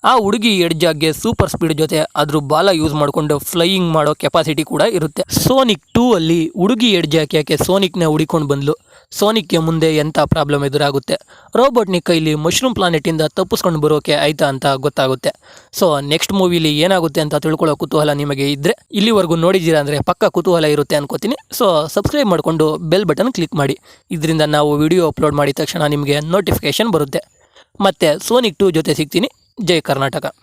ಆ ಹುಡುಗಿ ಎಡ್ಜಾಗ್ಗೆ ಸೂಪರ್ ಸ್ಪೀಡ್ ಜೊತೆ ಅದ್ರ ಬಾಲ ಯೂಸ್ ಮಾಡಿಕೊಂಡು ಫ್ಲೈಯಿಂಗ್ ಮಾಡೋ ಕೆಪಾಸಿಟಿ ಕೂಡ ಇರುತ್ತೆ. ಸೋನಿಕ್ ಟೂ ಅಲ್ಲಿ ಹುಡುಗಿ ಎಡ್ಜಾಕ್ ಯಾಕೆ ಸೋನಿಕ್ನ ಹುಡಿಕೊಂಡು ಬಂದ್ಲು. ಸೋನಿಕ್ಗೆ ಮುಂದೆ ಎಂಥ ಪ್ರಾಬ್ಲಮ್ ಎದುರಾಗುತ್ತೆ? ರೋಬೋಟ್ನಿಕ್ ಕೈಲಿ ಮಶ್ರೂಮ್ ಪ್ಲಾನೆಟಿಂದ ತಪ್ಪಿಸ್ಕೊಂಡು ಬರೋಕೆ ಆಯ್ತಾ ಅಂತ ಗೊತ್ತಾಗುತ್ತೆ. ಸೊ, ನೆಕ್ಸ್ಟ್ ಮೂವಿಲಿ ಏನಾಗುತ್ತೆ ಅಂತ ತಿಳ್ಕೊಳ್ಳೋ ಕುತೂಹಲ ನಿಮಗೆ ಇದ್ದರೆ ಇಲ್ಲಿವರೆಗೂ ನೋಡಿದ್ದೀರಾ ಅಂದರೆ ಪಕ್ಕ ಕುತೂಹಲ ಇರುತ್ತೆ ಅನ್ಕೋತೀನಿ. ಸೊ, ಸಬ್ಸ್ಕ್ರೈಬ್ ಮಾಡಿಕೊಂಡು ಬೆಲ್ ಬಟನ್ ಕ್ಲಿಕ್ ಮಾಡಿ. ಇದರಿಂದ ನಾವು ವಿಡಿಯೋ ಅಪ್ಲೋಡ್ ಮಾಡಿದ ತಕ್ಷಣ ನಿಮಗೆ ನೋಟಿಫಿಕೇಶನ್ ಬರುತ್ತೆ. ಮತ್ತು ಸೋನಿಕ್ ಟೂ ಜೊತೆ ಸಿಗ್ತೀನಿ. ಜೈ ಕರ್ನಾಟಕ.